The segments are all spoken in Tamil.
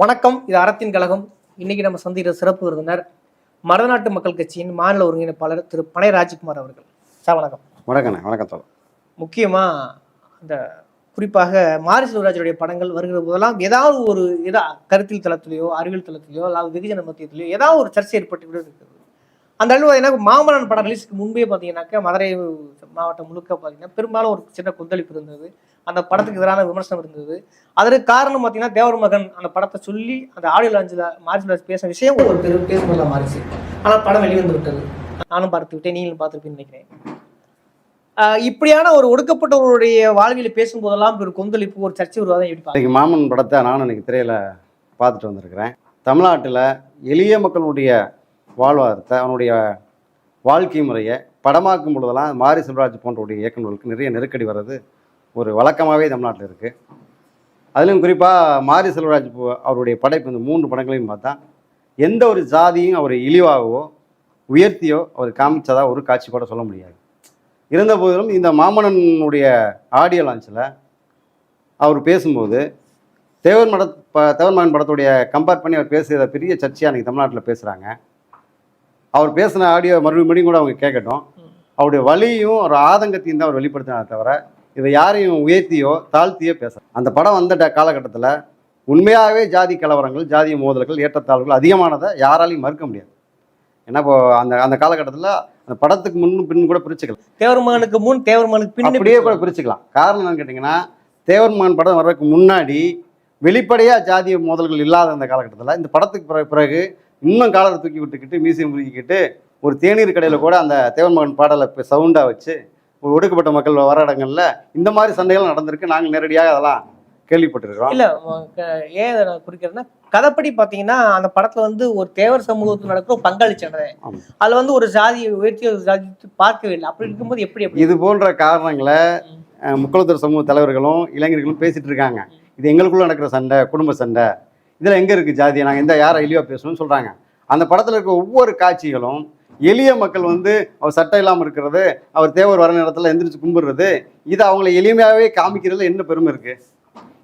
வணக்கம் இது அறத்தின் கழகம். இன்னைக்கு நம்ம சந்திக்கிற சிறப்பு விருந்தினர் மருதநாட்டு மக்கள் கட்சியின் மாநில ஒருங்கிணைப்பாளர் திரு பனை ராஜ்குமார் அவர்கள். சார் வணக்கம். வணக்கண்ணே வணக்கம் தோழர். முக்கியமா அந்த குறிப்பாக மாரி செல்வராஜுடைய படங்கள் வருகிற போதெல்லாம் ஏதாவது ஒரு ஏதா கருத்தில் தளத்திலேயோ அறிவியல் தளத்திலேயோ அல்லது வெகுஜன மத்தியத்திலேயோ ஏதாவது ஒரு சர்ச்சை ஏற்பட்டு விட இருக்குது அந்த அளவு பார்த்தீங்கன்னா மாமல்லன் படம் ரிலீஸ்க்கு முன்பே பார்த்தீங்கன்னாக்கா மதுரை மாவட்டம் முழுக்க பார்த்தீங்கன்னா பெரும்பாலும் ஒரு சின்ன கொந்தளிப்பு இருந்தது. அந்த படத்துக்கு எதிரான விமர்சனம் இருந்தது. அதற்கு காரணம் பார்த்தீங்கன்னா தேவர் மகன் அந்த படத்தை சொல்லி அந்த ஆடியோ லாஞ்சில் மார்ச் பேச விஷயம் ஒரு பெரு பேசுபொருளாக மாறிச்சு. ஆனால் படம் வெளிவந்து விட்டது நானும் பார்த்து விட்டேன் நீங்களும் பார்த்துருப்பீங்கன்னு நினைக்கிறேன். இப்படியான ஒரு ஒடுக்கப்பட்டவருடைய வாழ்வியில் பேசும்போதெல்லாம் ஒரு கொந்தளிப்பு ஒரு சர்ச்சை உருவாதான் எப்படி இன்னைக்கு மாமன் படத்தை நானும் இன்னைக்கு திரையில் பார்த்துட்டு வந்திருக்கிறேன். தமிழ்நாட்டில் எளிய மக்களுடைய வாழ்வாதாரத்தை அவனுடைய வாழ்க்கை முறையை படமாக்கும் பொழுதெல்லாம் மாரி செல்வராஜ் போன்றவுடைய இயக்குநர்களுக்கு நிறைய நெருக்கடி வர்றது ஒரு வழக்கமாகவே தமிழ்நாட்டில் இருக்குது அதிலும் குறிப்பாக மாரி செல்வராஜ் அவருடைய படைப்பு இந்த மூன்று படங்களையும் பார்த்தா எந்த ஒரு ஜாதியும் அவர் இழிவாகவோ உயர்த்தியோ அவர் காமிச்சதா ஒரு காட்சி கூட சொல்ல முடியாது. இருந்த போதிலும் இந்த மாமன்னனுடைய ஆடியோ லான்ச்சில் அவர் பேசும்போது தேவர் மட ப தேவர் மகன் படத்துடைய கம்பேர் பண்ணி அவர் பேசுகிறத பெரிய சர்ச்சையாக அன்றைக்கி தமிழ்நாட்டில் பேசுகிறாங்க அவர் பேசின ஆடியோ மறுபடியும் கூட அவங்க கேட்கட்டும். அவருடைய வலியும் ஒரு ஆதங்கத்தையும் தான் அவர் வெளிப்படுத்தினாரே தவிர இதை யாரையும் உயர்த்தியோ தாழ்த்தியோ பேச அந்த படம் வந்த காலகட்டத்தில் உண்மையாகவே ஜாதி கலவரங்கள் ஜாதிய மோதல்கள் ஏற்றத்தாழ்வுகள் அதிகமானதை யாராலையும் மறுக்க முடியாது. ஏன்னா இப்போ அந்த அந்த காலகட்டத்தில் அந்த படத்துக்கு முன்னும் பின்னும் கூட பிரிச்சுக்கலாம். தேவர் மகனுக்கு முன் தேவர் மகனுக்கு பின் அப்படியே கூட பிரிச்சுக்கலாம். காரணம் என்னன்னு கேட்டிங்கன்னா தேவர்மான் படம் வர்றதுக்கு முன்னாடி வெளிப்படையாக ஜாதிய மோதல்கள் இல்லாத அந்த காலகட்டத்தில் இந்த படத்துக்கு பிறகு பிறகு இன்னும் காலத்தை தூக்கி விட்டுக்கிட்டு மீசையை முறுக்கிக்கிட்டு ஒரு தேநீர் கடையில் கூட அந்த தேவர்மகன் பாடலை சவுண்டாக வச்சு ஒடுக்கப்பட்ட மக்கள் வர இடங்கள்ல இந்த மாதிரி சண்டைகள் நடந்திருக்கு. நாங்கள் நேரடியாக அதெல்லாம் கேள்விப்பட்டிருக்கிறோம். இல்ல ஏன் இதை நான் குறிக்கிறேன்னா கதைப்படி பாத்தீங்கன்னா அந்த படத்துல வந்து ஒரு தேவர் சமூகத்தில் நடக்கிற ஒரு பங்காளி சண்டை ஆமா. அதுல வந்து ஒரு ஜாதியை உயர்த்தி ஒரு ஜாதி பார்க்கவே இல்லை. அப்படி இருக்கும்போது எப்படி எப்படி? இது போன்ற காரணங்களை முக்குளத்தூர் சமூக தலைவர்களும் இளைஞர்களும் பேசிட்டு இருக்காங்க. இது எங்களுக்குள்ள நடக்கிற சண்டை குடும்ப சண்டை. இதில் எங்கே இருக்குது ஜாதியை நாங்கள் எந்த யாரை இழிவாக பேசணும்னு சொல்கிறாங்க அந்த படத்தில் இருக்க ஒவ்வொரு காட்சிகளும் எளிய மக்கள் வந்து அவர் சட்டை இல்லாமல் இருக்கிறது அவர் தேவர் வர நேரத்தில் எந்திரிச்சு கும்பிடுறது இது அவங்கள எளிமையாகவே காமிக்கிறதுல என்ன பெருமை இருக்குது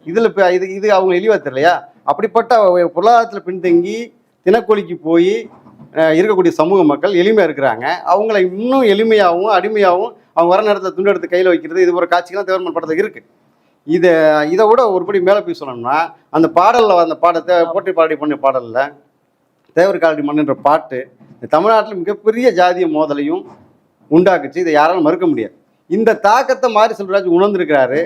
இதில் இப்போ இது இது அவங்க எளிவாக தெரியலையா? அப்படிப்பட்ட பொருளாதாரத்தில் பின்தங்கி தினக்கூலிக்கு போய் இருக்கக்கூடிய சமூக மக்கள் எளிமையாக இருக்கிறாங்க. அவங்கள இன்னும் எளிமையாகவும் அடிமையாகவும் அவங்க வர நேரத்தில் துண்டு எடுத்து கையில் வைக்கிறது இது ஒரு காட்சிலாம் தேவர்மன் படத்தில் இருக்குது இதை இதை விட ஒருபடி மேலே போய் சொல்லணும்னா அந்த பாடலில் அந்த பாடத்தை போட்டி பாடி பண்ண பாடலில் தேவர் காலடி மண்ணுன்ற பாட்டு தமிழ்நாட்டில் மிகப்பெரிய ஜாதிய மோதலையும் உண்டாக்குச்சு. இதை யாராலும் மறுக்க முடியாது. இந்த தாக்கத்தை மாரி செல்வராஜ் உணர்ந்திருக்கிறாரு.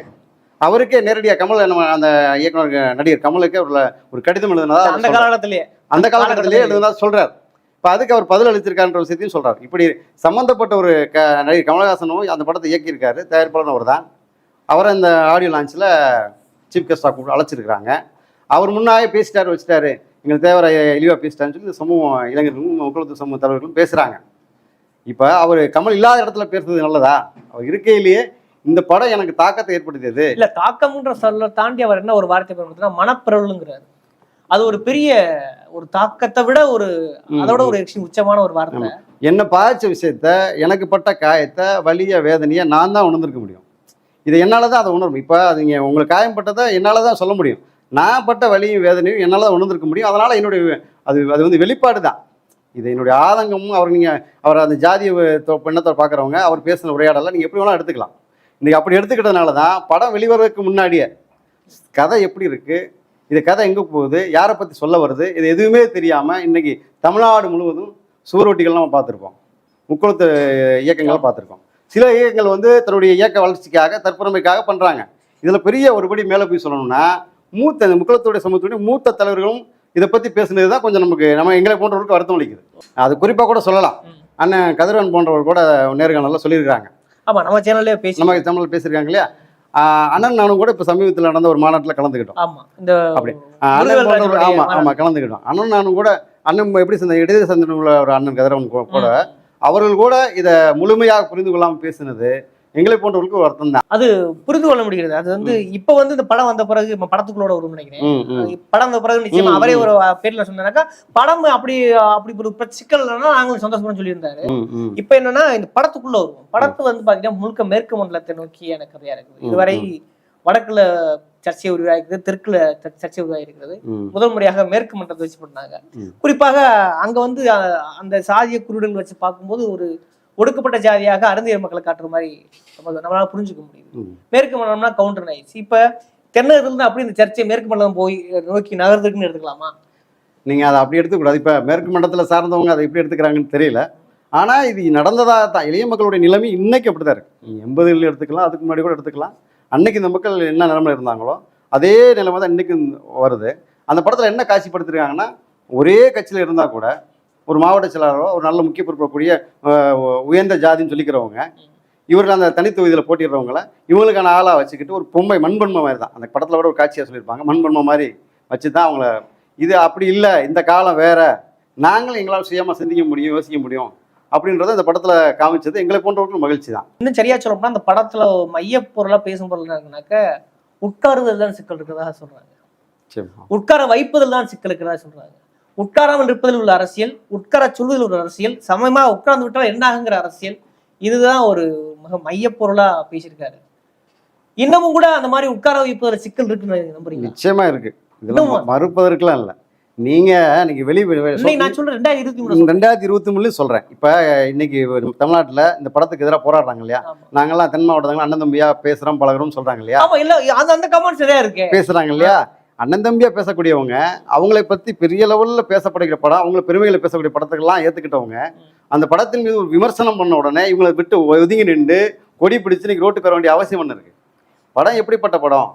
அவருக்கே நேரடியாக கமல் நம்ம அந்த இயக்குனர் நடிகர் கமலுக்கே ஒரு ஒரு கடிதம் எழுதுனதா அந்த. காலகட்டத்திலேயே. அந்த காலகட்டத்திலே காலகட்டத்திலே எழுதுனதா சொல்றாரு. இப்போ அதுக்கு அவர் பதில் அளிச்சிருக்காருன்ற விஷயத்தையும் சொல்றாரு. இப்படி சம்மந்தப்பட்ட ஒரு க நடிகர் கமலஹாசனும் அந்த படத்தை இயக்கியிருக்காரு. தயாரிப்பாளர் அவர் தான் அவரை இந்த ஆடியோ லான்ச்சில் சீஃப் கெஸ்டாக கூப்பிட்டு அழைச்சிருக்கிறாங்க. அவர் முன்னாயே பேசிட்டாரு வச்சுட்டாரு. எங்கள் தேவரை இழிவாக பேசிட்டாருன்னு சொல்லி சமூகம் இளைஞர்களும் முக்குளத்து சமூக தலைவர்களும் பேசுகிறாங்க இப்போ அவர் கமல் இல்லாத இடத்துல பேசுறது நல்லதா? அவர் இருக்கையிலேயே இந்த படம் எனக்கு தாக்கத்தை ஏற்படுத்தியது. இல்ல தாக்கம்ன்ற சொல்ல தாண்டி அவர் என்ன ஒரு வார்த்தை பயன்படுத்தினா மனப்பிரலுங்கிறாரு அது ஒரு பெரிய ஒரு தாக்கத்தை விட ஒரு அதோட. ஒரு உச்சமான ஒரு வார்த்தை. என்னை பாதிச்ச விஷயத்த எனக்கு பட்ட காயத்தை வலிய வேதனையை நான் தான் உணர்ந்திருக்க முடியும். இதை என்னால் தான் அதை உணரும் இப்போ அது இங்கே உங்களுக்கு காயம்பட்டதை என்னால் தான் சொல்ல முடியும். நான் பட்ட வலியும் வேதனையும் என்னால் தான் உணர்ந்திருக்க முடியும். அதனால் என்னுடைய அது அது வந்து வெளிப்பாடு தான் இது என்னுடைய ஆதங்கமும் அவர் நீங்கள் அவர் அந்த ஜாதிய பெண்ணத்தை பார்க்குறவங்க அவர் பேசின உரையாடலாம் நீங்கள் எப்படி வேணாலும் எடுத்துக்கலாம். இன்றைக்கி அப்படி எடுத்துக்கிட்டதுனால தான் படம் வெளிவரதுக்கு முன்னாடியே கதை எப்படி இருக்குது இது கதை எங்கே போகுது யாரை பற்றி சொல்ல வருது இது எதுவுமே தெரியாமல் இன்றைக்கி தமிழ்நாடு முழுவதும் சுவரொட்டிகள் நம்ம பார்த்துருப்போம். முக்குளத்து இயக்கங்களை பார்த்துருக்கோம். சில இயக்கங்கள் வந்து தன்னுடைய இயக்க வளர்ச்சிக்காக தற்புறமைக்காக பண்ணுறாங்க இதில் பெரிய ஒருபடி மேலே போய் சொல்லணும்னா மூத்த இந்த முக்குளத்துடைய சமூகத்துடைய மூத்த தலைவர்களும் இதை பற்றி பேசுனது தான் கொஞ்சம் நமக்கு நம்ம எங்களை போன்றவர்களுக்கு வருத்தம் அளிக்குது. அது குறிப்பாக கூட சொல்லலாம். அண்ணன் கதிரவன் போன்றவர் கூட நேர்காணலில் சொல்லியிருக்காங்க ஆமா நம்ம சேனல்லே பேசி நம்ம தமிழில் பேசியிருக்காங்க இல்லையா? அண்ணன் நானும் கூட இப்போ சமீபத்தில் நடந்த ஒரு மாநாட்டில் கலந்துக்கிட்டோம். ஆமா இந்த அப்படி. அண்ணன் போன்றவர் ராஜனுடைய ஆமா ஆமா கலந்துக்கிட்டோம். அண்ணன் நானும் கூட அண்ணன் எப்படி சேர்ந்த இடையே சந்தன உள்ள ஒரு அண்ணன் கதிரவன் கூட அவர்கள் கூட இதை முழுமையாக புரிந்து கொள்ளாமல் பேசினது எங்களை போன்றவர்களுக்கு ஒரு அர்த்தம் தான். அது புரிந்து கொள்ள முடிகிறது. அது வந்து இப்ப வந்து இந்த படம் வந்த பிறகு இப்ப படத்துக்குள்ளோட வரும் நினைக்கிறேன். படம் வந்த பிறகு நிச்சயமா அவரே. ஒரு பேர்ல சொன்னாக்கா படம் அப்படி அப்படி ஒரு சிக்கல் இல்லைன்னா நாங்களும் சந்தோஷமா சொல்லியிருந்தாரு. இப்ப என்னன்னா இந்த படத்துக்குள்ள வரும் படத்து வந்து பாத்தீங்கன்னா முழுக்க மேற்கு மண்டலத்தை நோக்கியான கதையா இருக்குது இதுவரை வடக்குல சர்ச்சை உருவாகிறது தெற்குல சர்- சர்ச்சை உருவாகிருக்கிறது ம். முதல் முறையாக மேற்கு மன்றத்தை வச்சு பண்ணாங்க. குறிப்பாக அங்க வந்து அந்த சாதிய குருடுகள் வச்சு பார்க்கும்போது ஒரு ஒடுக்கப்பட்ட ஜாதியாக அருந்தியர் மக்களை காட்டுற மாதிரி நம்ம நம்மளால புரிஞ்சுக்க முடியுது. மேற்கு மண்டலம்னா கவுண்டர் ஆயிடுச்சு இப்ப தென்னகத்துல இருந்து அப்படி இந்த சர்ச்சை மேற்கு மண்டலம் போய் நோக்கி நகர்றதுக்குன்னு எடுத்துக்கலாமா? நீங்கள் அதை அப்படி எடுத்துக்கூடாது இப்போ மேற்கு மண்டலத்தில் சார்ந்தவங்க அதை எப்படி எடுத்துக்கிறாங்கன்னு தெரியல. ஆனால் இது நடந்ததாக தான். எளிய மக்களுடைய நிலைமை இன்னைக்கு அப்படி தான் இருக்குது எண்பதுல எடுத்துக்கலாம் அதுக்கு முன்னாடி கூட எடுத்துக்கலாம். அன்னைக்கு இந்த மக்கள் என்ன நிலைமையில இருந்தாங்களோ அதே நிலைமை தான் இன்றைக்கும் வருது. அந்த படத்தில் என்ன காட்சிப்படுத்திருக்காங்கன்னா ஒரே கட்சியில் இருந்தால் கூட ஒரு மாவட்ட செயலாளரோ ஒரு நல்ல முக்கிய பொறுப்பக்கூடிய உயர்ந்த ஜாதின்னு சொல்லிக்கிறவங்க இவர்கள் அந்த தனி தொகுதியில் போட்டிடுறவங்கள இவங்களுக்கான ஆளாக வச்சுக்கிட்டு ஒரு பொம்மை மண்பொம்மை மாதிரி தான். அந்த படத்தில் கூட ஒரு காட்சியாக சொல்லியிருப்பாங்க. மண்பொம்மை மாதிரி வச்சு தான் அவங்கள இது அப்படி இல்லை இந்த காலம் வேற நாங்களும் எங்களால் சுயமாக சிந்திக்க முடியும் யோசிக்க முடியும் அப்படின்றத இந்த படத்தில் காமிச்சது எங்களை போன்றவர்களுக்கு மகிழ்ச்சி தான். இன்னும் சரியா சொல்ல போனா அந்த படத்துல மைய பொருளா பேசும் பொருள் இருக்குனாக்க உட்காருதல் தான் சிக்கல் இருக்கிறதா சொல்றாங்க. சரி உட்கார வைப்பதில் தான் சிக்கல் இருக்கிறதா சொல்றாங்க. உட்காராமல் இருப்பதில் உள்ள அரசியல் உட்கார சொல்வதில் உள்ள அரசியல் சமயமா உட்கார்ந்து விட்டால் என்ன ஆகுங்கிற அரசியல் இதுதான் ஒரு மிக மைய பொருளா பேசியிருக்காரு. இன்னமும் கூட அந்த மாதிரி உட்கார வைப்பதில் சிக்கல் இருக்குன்னு நம்புறீங்க நிச்சயமா இருக்கு. இதெல்லாம் மறுப்பதற்கெல்லாம் இல்லை. நீங்க இன்னைக்கு வெளி நான் சொல்றேன் ரெண்டாயிரத்தி இருபத்தி மூணு சொல்றேன். இப்போ இன்னைக்கு தமிழ்நாட்டில் இந்த படத்துக்கு எதிராக போராடுறாங்க இல்லையா. நாங்கெல்லாம் தென் மாவட்டங்கள் அண்ணன் தம்பியா பேசுறோம் பழகுறோம் சொல்றாங்க இல்லையா? ஆமா இல்ல அந்த அந்த கமெண்ட் சரியா இருக்கு. பேசுறாங்க இல்லையா? அண்ணன் தம்பியாக பேசக்கூடியவங்க அவங்களை பற்றி பெரிய லெவலில் பேசப்படுகிற படம் அவங்கள பெருமைகளை பேசக்கூடிய படத்துக்கெல்லாம் ஏற்றுக்கிட்டவங்க அந்த படத்தின் மீது ஒரு விமர்சனம் பண்ண உடனே இவங்களை விட்டு ஒதுங்கி நின்று கொடி பிடிச்சு இன்னைக்கு ரோட்டுக்கு வர வேண்டிய அவசியம் ஒன்று இருக்குது படம் எப்படிப்பட்ட படம்?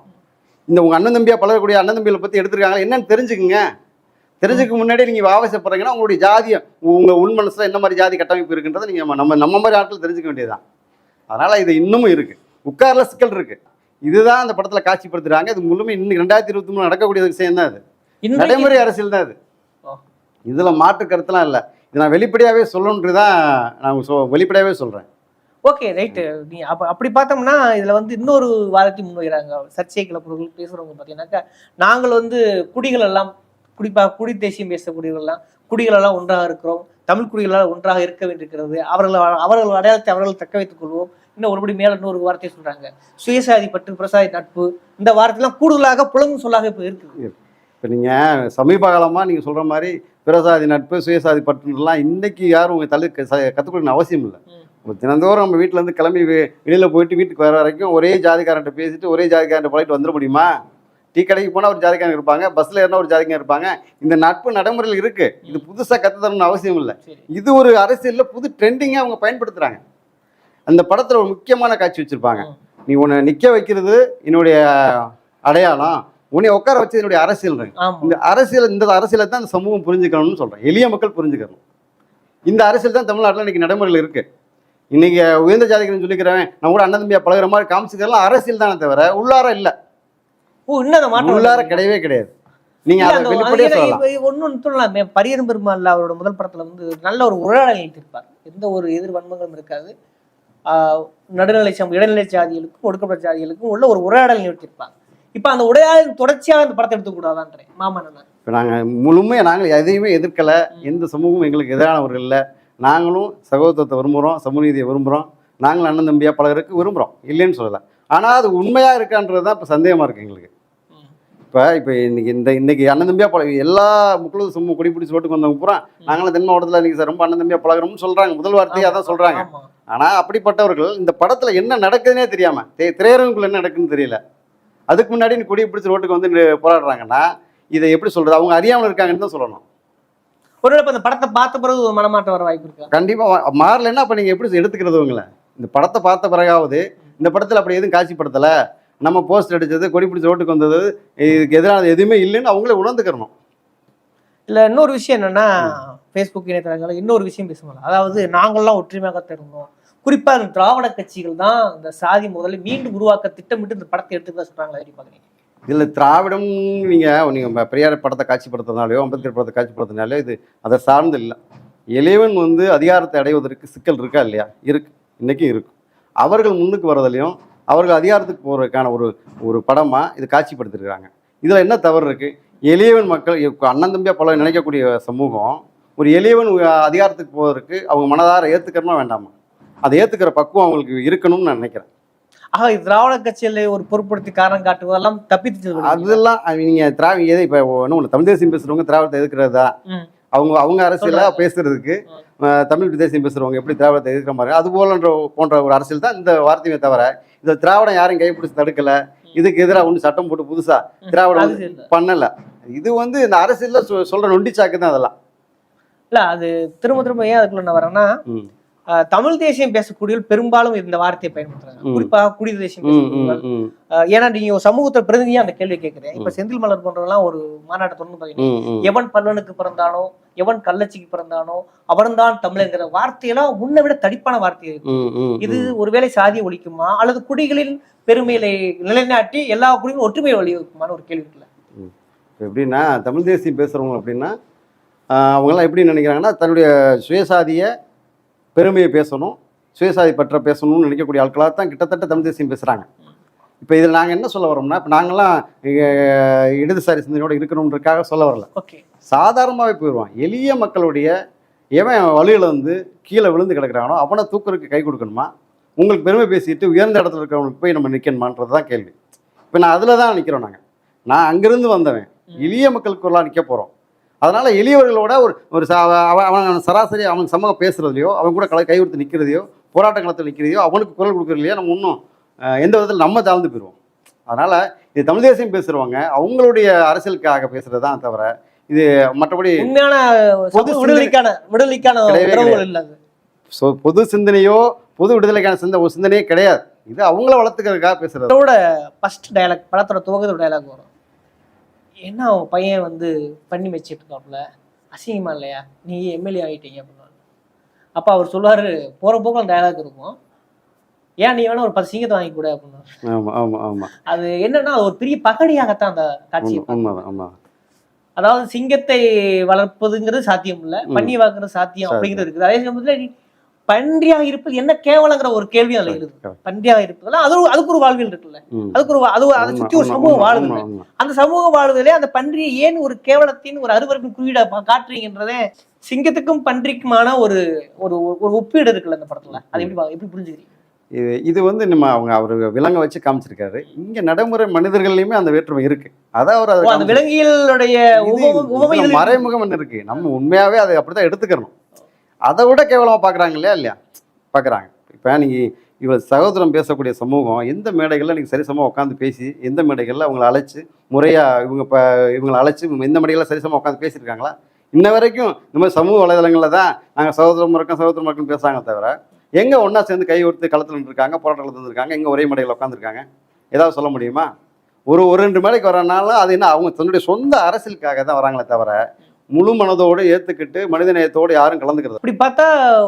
இந்த உங்கள் அண்ணன் தம்பியா பழகக்கூடிய அண்ணன் தம்பிகளை பற்றி எடுத்துருக்காங்க என்னன்னு தெரிஞ்சுக்குங்க. தெரிஞ்சுக்க முன்னாடி நீங்கள் ஆவேசப்படுறீங்கன்னா உங்களுடைய ஜாதியை உங்கள் உள் மனசில் என்ன மாதிரி ஜாதி கட்டமைப்பு இருக்குன்றதை நீங்கள் நம்ம- நம்ம நம்ம மாதிரி ஆட்கள் தெரிஞ்சுக்க வேண்டியதுதான். அதனால் இது இன்னமும் இருக்குது உட்கார்ல சிக்கல் இருக்குது இதுதான் அந்த படத்துல காட்சிப்படுத்துறாங்க. இது முழுமை இன்னைக்கு ரெண்டாயிரத்தி இருபத்தி மூணு நடக்கக்கூடிய விஷயம் தான் அது. நடைமுறை அரசியல் தான் அது. இதுல மாற்று கருத்துலாம் இல்லை. இது நான் வெளிப்படையாவே சொல்லணுன்றது தான் நான் சொ வெளிப்படையாவே சொல்றேன். ஓகே ரைட்டு நீ அப்ப அப்படி பார்த்தோம்னா இதுல வந்து இன்னொரு வாதத்தை முன்வைக்கிறாங்க சர்ச்சை கிளப்புறவர்கள் பேசுறவங்க பார்த்தீங்கன்னாக்கா நாங்கள் வந்து குடிகள் எல்லாம் குடிப்பா குடி தேசியம் பேசக்கூடியவர்கள் எல்லாம் குடிகள் எல்லாம் ஒன்றாக இருக்கிறோம். தமிழ் குடிகளால் ஒன்றாக இருக்க வேண்டியிருக்கிறது. அவர்கள் அவர்கள் அடையாளத்தை அவர்கள் தக்க வைத்துக் கொள்வோம். இன்னும் ஒருபடி மேல இன்னொரு வார்த்தையை சொல்றாங்க. சுயசாதி பற்று பிரசாதி நட்பு இந்த வார்த்தைலாம் கூடுதலாக புலங்கும் சொல்லாக இப்போ இருக்குது. இப்போ நீங்கள் சமீப காலமாக நீங்கள் சொல்கிற மாதிரி பிரசாதி நட்பு சுயசாதி பற்றுலாம் இன்னைக்கு யாரும் உங்கள் தலை கற்றுக்கொடுக்கணும் அவசியம் இல்லை. தினந்தோறும் நம்ம வீட்டிலேருந்து கிளம்பி வெளியில போயிட்டு வீட்டுக்கு வர வரைக்கும் ஒரே ஜாதிக்காரன்ட்ட பேசிட்டு ஒரே ஜாதிக்காரன்ட்ட பழகிட்டு வந்துட முடியுமா? டீ கடைக்கு போனால் ஒரு ஜாதிக்காரன் இருப்பாங்க பஸ்ஸில் ஏறினா ஒரு ஜாதிக்காரன் இருப்பாங்க. இந்த நட்பு நடைமுறையில் இருக்கு. இது புதுசாக கற்று தரணும்னு அவசியம் இல்லை. இது ஒரு அரசியலில் புது ட்ரெண்டிங்காக அவங்க பயன்படுத்துகிறாங்க அந்த படத்தில் ஒரு முக்கியமான காட்சி வச்சுருப்பாங்க. நீ உன்னை நிற்க வைக்கிறது என்னுடைய அடையாளம். உன்னை உட்கார வச்சு என்னுடைய அரசியல் இந்த அரசியல் இந்த அரசியலை தான் இந்த சமூகம் புரிஞ்சுக்கணும்னு சொல்கிறேன் எளிய மக்கள் புரிஞ்சுக்கணும். இந்த அரசியல் தான் தமிழ்நாட்டில் இன்னைக்கு நடைமுறையில் இருக்கு. இன்னைக்கு உயர்ந்த ஜாதிகள்னு சொல்லிக்கிறவன் நம்ம கூட அண்ணன் தம்பியா பழகுற மாதிரி காமிச்சுக்கிறலாம் அரசியல் தானே தவிர உள்ளார இல்லை. உள்ளார. கிடையவே கிடையாது. நீங்க அது சொல்லலாம். பரியரும் பெருமாள் அவரோட முதல் படத்துல வந்து நல்ல ஒரு உரையாடல் நிறுத்திருப்பார் எந்த ஒரு எதிர் வன்மங்களும் இருக்காது. நடுநிலை சமூக இடைநிலை ஜாதிகளுக்கும் ஒடுக்கப்பட்ட ஜாதிகளுக்கும் உள்ள ஒரு உரையாடல் நிறுத்திருப்பார் இப்ப அந்த உரையாடல் தொடர்ச்சியாக அந்த படத்தை எடுத்துக்கூடாதான்றேன். மாமன்னன் இப்போ நாங்கள் முழுமையாக நாங்கள் எதையுமே எதிர்க்கலை. எந்த சமூகமும் எங்களுக்கு எதிரானவர்கள் இல்லை. நாங்களும் சகோதரத்தை விரும்புகிறோம் சமூகநீதியை விரும்புகிறோம் நாங்களும் அண்ணன் தம்பியா பழகுறதுக்கு விரும்புகிறோம் இல்லைன்னு சொல்லலை. ஆனால் அது உண்மையாக இருக்கான்றது தான் இப்போ சந்தேகமாக இருக்குது எங்களுக்கு. இப்போ இப்போ இன்னைக்கு இந்த இன்னைக்கு அண்ணன் தம்பியா பழகு எல்லா மக்களும் சும்மா கொடி பிடிச்சி ரோட்டுக்கு வந்தவங்க பூரா நாங்களும் தென் மாவட்டத்தில் இன்னைக்கு சார் ரொம்ப அண்ணன் தம்பியா பழகுறோம்னு சொல்கிறாங்க முதல் வார்த்தையை அதான் சொல்கிறாங்க ஆனால் அப்படிப்பட்டவர்கள் இந்த படத்தில் என்ன நடக்குதுன்னே தெரியாமல் திரையரங்குக்குள்ள என்ன நடக்குதுன்னு தெரியல. அதுக்கு முன்னாடி இந்த கொடியை பிடிச்சி ரோட்டுக்கு வந்து போராடுறாங்கன்னா இதை எப்படி சொல்கிறது அவங்க அறியாமல் இருக்காங்கன்னு தான் சொல்லணும். ஒருவேளை இப்ப அந்த படத்தை பார்த்த பிறகு ஒரு மனமாற்றம் வர வாய்ப்பு இருக்கா? கண்டிப்பாக மாறலைன்னா அப்போ நீங்கள் எப்படி எடுத்துக்கிறது உங்களை? இந்த படத்தை பார்த்த பிறகாவது இந்த படத்தில் அப்படி எதுவும் காட்சிப்படுத்தலை? நம்ம போஸ்ட் அடித்தது கொடி பிடிச்சி ரோட்டுக்கு வந்தது இதுக்கு எதிரானது எதுவுமே இல்லைன்னு அவங்களே உணர்ந்துக்கிறணும். இல்ல இன்னொரு விஷயம் என்னன்னா ஃபேஸ்புக் இணையதளங்கள் இன்னொரு விஷயம் பேசுவாங்க அதாவது நாங்கள்லாம் ஒற்றுமையாக இருந்தோம். குறிப்பா இந்த திராவிட கட்சிகள் தான் இந்த சாதி முதல்ல மீண்டும் உருவாக்க திட்டமிட்டு இந்த படத்தை எடுத்துதான் சொல்றாங்களா எப்படி பாக்குறீங்க இதில் திராவிடம் நீங்கள் நீங்கள் பெரியார் படத்தை காட்சிப்படுத்துறதுனாலையோ அம்பேத்கர் படத்தை காட்சிப்படுத்துறதுனாலையோ இது அதை சார்ந்து இல்லை. இளைவன் வந்து அதிகாரத்தை அடைவதற்கு சிக்கல் இருக்கா இல்லையா? இருக்கு. இன்னைக்கும் இருக்கு. அவர்கள் முன்னுக்கு வர்றதுலையும் அவர்கள் அதிகாரத்துக்கு போகிறதுக்கான ஒரு ஒரு படமாக இது காட்சிப்படுத்திருக்காங்க இதில் என்ன தவறு இருக்குது எளியவன் மக்கள் அண்ணன் தம்பியா பல நினைக்கக்கூடிய சமூகம் ஒரு எளியவன் அதிகாரத்துக்கு போவதற்கு அவங்க மனதார ஏற்றுக்கிறமா வேண்டாமா? அதை ஏற்றுக்கிற பக்குவம் அவங்களுக்கு இருக்கணும்னு நான் நினைக்கிறேன். ஆக இது திராவிட கட்சியில ஒரு பொருட்படுத்தி காரணம் காட்டுவதெல்லாம் தப்பித்து. அதெல்லாம் அது நீங்க திராவி எதை இப்போ ஒன்றும் இல்லை தமிழ் தேசியம் பேசுறவங்க திராவிடத்தை எதிர்க்கிறது. அவங்க அவங்க அரசியலா பேசுறதுக்கு தமிழ் தேசியம் பேசுறவங்க எப்படி திராவிடத்தை எதிர்க்கிற மாதிரி அது போலன்ற போன்ற ஒரு அரசியல் தான் இந்த வார்த்தையை தவிர இந்த திராவிடம் யாரும் கைப்பிடிச்சு தடுக்கல. இதுக்கு எதிராக ஒன்று சட்டம் போட்டு புதுசா திராவிடம். பண்ணல. இது வந்து இந்த அரசியல்ல சொ- சொல்ற நொண்டிச்சாக்கு தான் அதெல்லாம். இல்ல அது திரும்ப திரும்ப ஏன் அதுக்குள்ள நான் வரேன்னா தமிழ் தேசியம் பேசக்கூடியவர்கள் பெரும்பாலும் இந்த வார்த்தையை பயன்படுத்துறாங்க. குறிப்பாக குடி தேசியம் ஏன்னா நீங்க சமூகத்தை பிரதிநிதியா அந்த கேள்வி கேட்கிறேன் இப்ப செந்தில் மலர் போன்றவங்கலாம் ஒரு மாநாட்டை தொடர்ந்து பாத்தீங்கன்னா. எவன் பல்லனுக்கு பிறந்தானோ எவன் கள்ளச்சிக்கு பிறந்தானோ அவன்தான் தமிழங்கிற வார்த்தையெல்லாம் முன்ன விட தடிப்பான வார்த்தை இது. ஒருவேளை சாதியை ஒழிக்குமா? அல்லது குடிகளின் பெருமையை நிலைநாட்டி எல்லா குடிகளும் ஒற்றுமையை வழிவகுக்குமான்னு ஒரு கேள்வி இருக்குல்ல. எப்படின்னா தமிழ் தேசியம் பேசுறவங்க அப்படின்னா ஆஹ், அவங்கெல்லாம் எப்படி நினைக்கிறாங்கன்னா தன்னுடைய சுயசாதிய பெருமையை பேசணும் சுயசாதி பற்ற பேசணும்னு நினைக்கக்கூடிய ஆட்களாக தான் கிட்டத்தட்ட தமிழ் தேசியம் பேசுகிறாங்க இப்போ இதில் நாங்கள் என்ன சொல்ல வரோம்னா இப்போ நாங்கள்லாம் அஹ், இடதுசாரி சிந்தனையோட இருக்கணுன்றதுக்காக சொல்ல வரல. ஓகே. சாதாரணமாகவே போயிடுவான் எளிய மக்களுடைய எவன் வழியில் வந்து கீழே விழுந்து கிடக்குறானோ அவனை தூக்குறதுக்கு கை கொடுக்கணுமா? உங்களுக்கு பெருமை பேசிட்டு உயர்ந்த இடத்துல இருக்கிறவனுக்கு போய் நம்ம நிற்கணுமான்றது தான் கேள்வி. இப்போ நான் அதில் தான் நிற்கிறோம் நாங்கள் நான் அங்கிருந்து வந்தவன். எளிய மக்களுக்குலாம் நிற்க போகிறோம் அதனால எளியவர்களோட ஒரு ஒரு அவன் சராசரி அவன் சமூகம் பேசுறதுலையோ அவன் கூட கலை கை கொடுத்து நிற்கிறதையோ போராட்ட களத்தில் நிற்கிறதையோ அவனுக்கு குரல் கொடுக்குறதுலையோ நம்ம இன்னும் எந்த விதத்தில் நம்ம தாழ்ந்து போயிடுவோம் அதனால இது தமிழ் தேசியம் பேசுறவங்க அவங்களுடைய அரசியலுக்காக பேசுறது தான் தவிர இது மற்றபடி உண்மையான விடுதலைக்கான விடுதலைக்கான இல்ல சொ- பொது சிந்தனையோ பொது விடுதலைக்கான சிந்த ஒரு சிந்தனையே கிடையாது. இது அவங்கள வளர்த்துக்கிறதுக்காக பேசுறது. அதோட ஃபர்ஸ்ட் டயலாக் படத்தோட துவக்கத்தோட டயலாக் வரும். என்ன அவன் பையன் வந்து பண்ணி வச்சிட்டு இருக்காப்புல அசிங்கமா இல்லையா? நீ எம்எல்ஏ ஆகிட்டீங்க அப்படின்னு. அப்ப அவர் சொல்லுவாரு போற போக்கு அந்த டயலாக் இருக்கும். ஏன் நீ வேணா ஒரு பத்து சிங்கத்தை வாங்கி கூட அப்படின்னு. ஆமா ஆமா ஆமா. அது என்னன்னா ஒரு பெரிய பகடியாகத்தான் அந்த காட்சி உண்மை- உண்மைதான் ஆமா அதாவது சிங்கத்தை வளர்ப்பதுங்கிறது சாத்தியம் இல்ல. பன்னி வளர்க்கறது சாத்தியம். அப்படிங்கிறது இருக்குது. அதே சமயத்துல பன்றியாக இருப்பது என்ன கேவலங்கிற ஒரு கேள்வி அதுல இருக்குது. பன்றியாக இருப்பதெல்லாம் அது அதுக்கு ஒரு வாழ்வியல் இருக்குல்ல. அதுக்கு ஒரு அது அதை சுத்தி ஒரு சமூகம் வாழுது. அந்த சமூக வாழ்வதிலே அந்த பன்றியை ஏன் ஒரு கேவலத்தின் ஒரு அருவருப்பின் குறியீடா காட்டுறீங்கன்றதே சிங்கத்துக்கும் பன்றிக்குமான ஒரு ஒரு ஒரு ஒப்பீடு இருக்குல்ல அந்த படத்துல. அதை எப்படி எப்படி புரிஞ்சுக்கிறீங்க? இது இது வந்து நம்ம அவங்க அவர் விலங்க வச்சு காமிச்சிருக்காரு. இங்க நடைமுறை மனிதர்கள்லயுமே அந்த வேற்றுமை இருக்கு. அதான் அவர் விலங்கியலுடைய மறைமுகம் இருக்கு. நம்ம உண்மையாவே அதை அப்படிதான் எடுத்துக்கிறணும் அதை விட கேவலமாக பார்க்குறாங்க இல்லையா? இல்லையா? பார்க்குறாங்க. இப்போ நீங்கள் இவர் சகோதரம் பேசக்கூடிய சமூகம் எந்த மேடைகளில் நீங்கள் சரிசமமா உட்காந்து பேசி எந்த மேடைகளில் அவங்களை அழைச்சி முறையாக இவங்க இப்போ இவங்களை அழைச்சி எந்த மேடைகளில் சரிசமமா உட்காந்து பேசியிருக்காங்களா? இன்ன வரைக்கும் இந்த மாதிரி சமூக வலைதளங்களில் தான் நாங்கள் சகோதரம் இருக்கோம் சகோதரம் இருக்கோம் பேசுகிறாங்க தவிர எங்கே ஒன்றா சேர்ந்து கை கொடுத்து களத்தில் இருக்காங்க போராட்டத்தில் களத்துல இருக்காங்க ஒரே மேடையில் உட்காந்துருக்காங்க ஏதாவது சொல்ல முடியுமா? ஒரு ஒரு ரெண்டு மேடைக்கு வரனால அது என்ன அவங்க தன்னுடைய சொந்த அரசியலுக்காக தான் வராங்களே தவிர முழு மனதோடு ஏற்றுக்கிட்டு மனிதநேயத்தோடு யாரும் கலந்துக்கிறது இப்படி பார்த்தா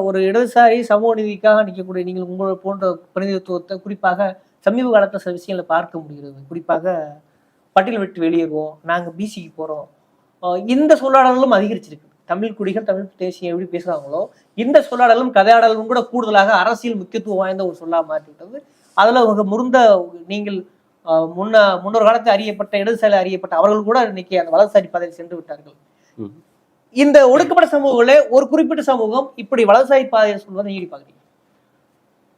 ஒரு இடதுசாரி சமூக நீதிக்காக நிற்கக்கூடிய நீங்கள் உங்களை போன்ற பிரதிநிதித்துவத்தை குறிப்பாக சமீப காலத்தில் சில விஷயங்களை பார்க்க முடிகிறது. குறிப்பாக பட்டியல் விட்டு வெளியேறுவோம். நாங்கள் பிசிக்கு போகிறோம் இந்த சொல்லாடலும் அதிகரிச்சிருக்கு. தமிழ் குடிகள் தமிழ் தேசியம் எப்படி பேசுகிறாங்களோ இந்த சொல்லாடலும் கதையாடலும் கூட கூடுதலாக அரசியல் முக்கியத்துவம் வாய்ந்த ஒரு சொல்லா மாற்றிவிட்டது அதில் உங்க முருந்த நீங்கள் முன்ன முன்னொரு காலத்தில் அறியப்பட்ட இடதுசாரி அறியப்பட்ட அவர்கள் கூட இன்னைக்கு அந்த வலதுசாரி பாதையில் சென்று விட்டார்கள். இந்த ஒடுக்கப்பட்ட சமூகங்களே ஒரு குறிப்பிட்ட சமூகம் இப்படி வலதுசாரி பாதையில் சொல்வதை நீடி பாக்குறீங்க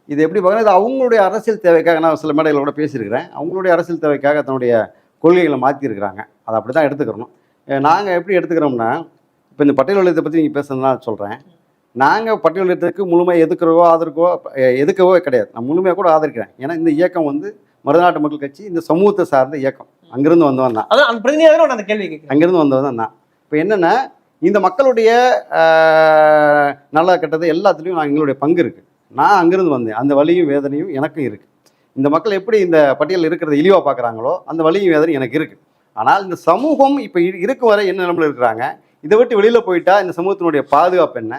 இது எப்படி பார்க்கணும் இது அவங்களுடைய அரசியல் தேவைக்காக நான் சில மேடைகளோட கூட பேசியிருக்கிறேன். அவங்களுடைய அரசியல் தேவைக்காக தன்னுடைய கொள்கைகளை மாற்றிருக்கிறாங்க அதை அப்படி தான் எடுத்துக்கிறணும் நாங்கள் எப்படி எடுத்துக்கிறோம்னா இப்போ இந்த பட்டியல் வளையத்தை பற்றி நீங்கள் பேசுனதுனால சொல்கிறேன் நாங்கள் பட்டியல் வளையத்துக்கு முழுமையாக எதுக்குறவோ ஆதரிக்கவோ எதுக்கவோ கிடையாது. நான் முழுமையாக கூட ஆதரிக்கிறேன். ஏன்னா இந்த இயக்கம் வந்து மருதநாட்டு மக்கள் கட்சி இந்த சமூகத்தை சார்ந்த இயக்கம். அங்கிருந்து வந்தவன் தான். அங்கிருந்து வந்தவன் தான் நான். இப்போ என்னென்னா இந்த மக்களுடைய நல்ல கெட்டது எல்லாத்துலேயும் நான் எங்களுடைய பங்கு இருக்குது நான் அங்கிருந்து வந்தேன். அந்த வலியும் வேதனையும் எனக்கும் இருக்குது இந்த மக்கள் எப்படி இந்த பட்டியல் இருக்கிறத இழிவாக பார்க்குறாங்களோ அந்த வலியும் வேதனையும் எனக்கு இருக்குது ஆனால் இந்த சமூகம் இப்போ இருக்கும் வரை என்ன நிலமையில் இருக்கிறாங்க? இதை விட்டு வெளியில் போயிட்டா இந்த சமூகத்தினுடைய பாதுகாப்பு என்ன?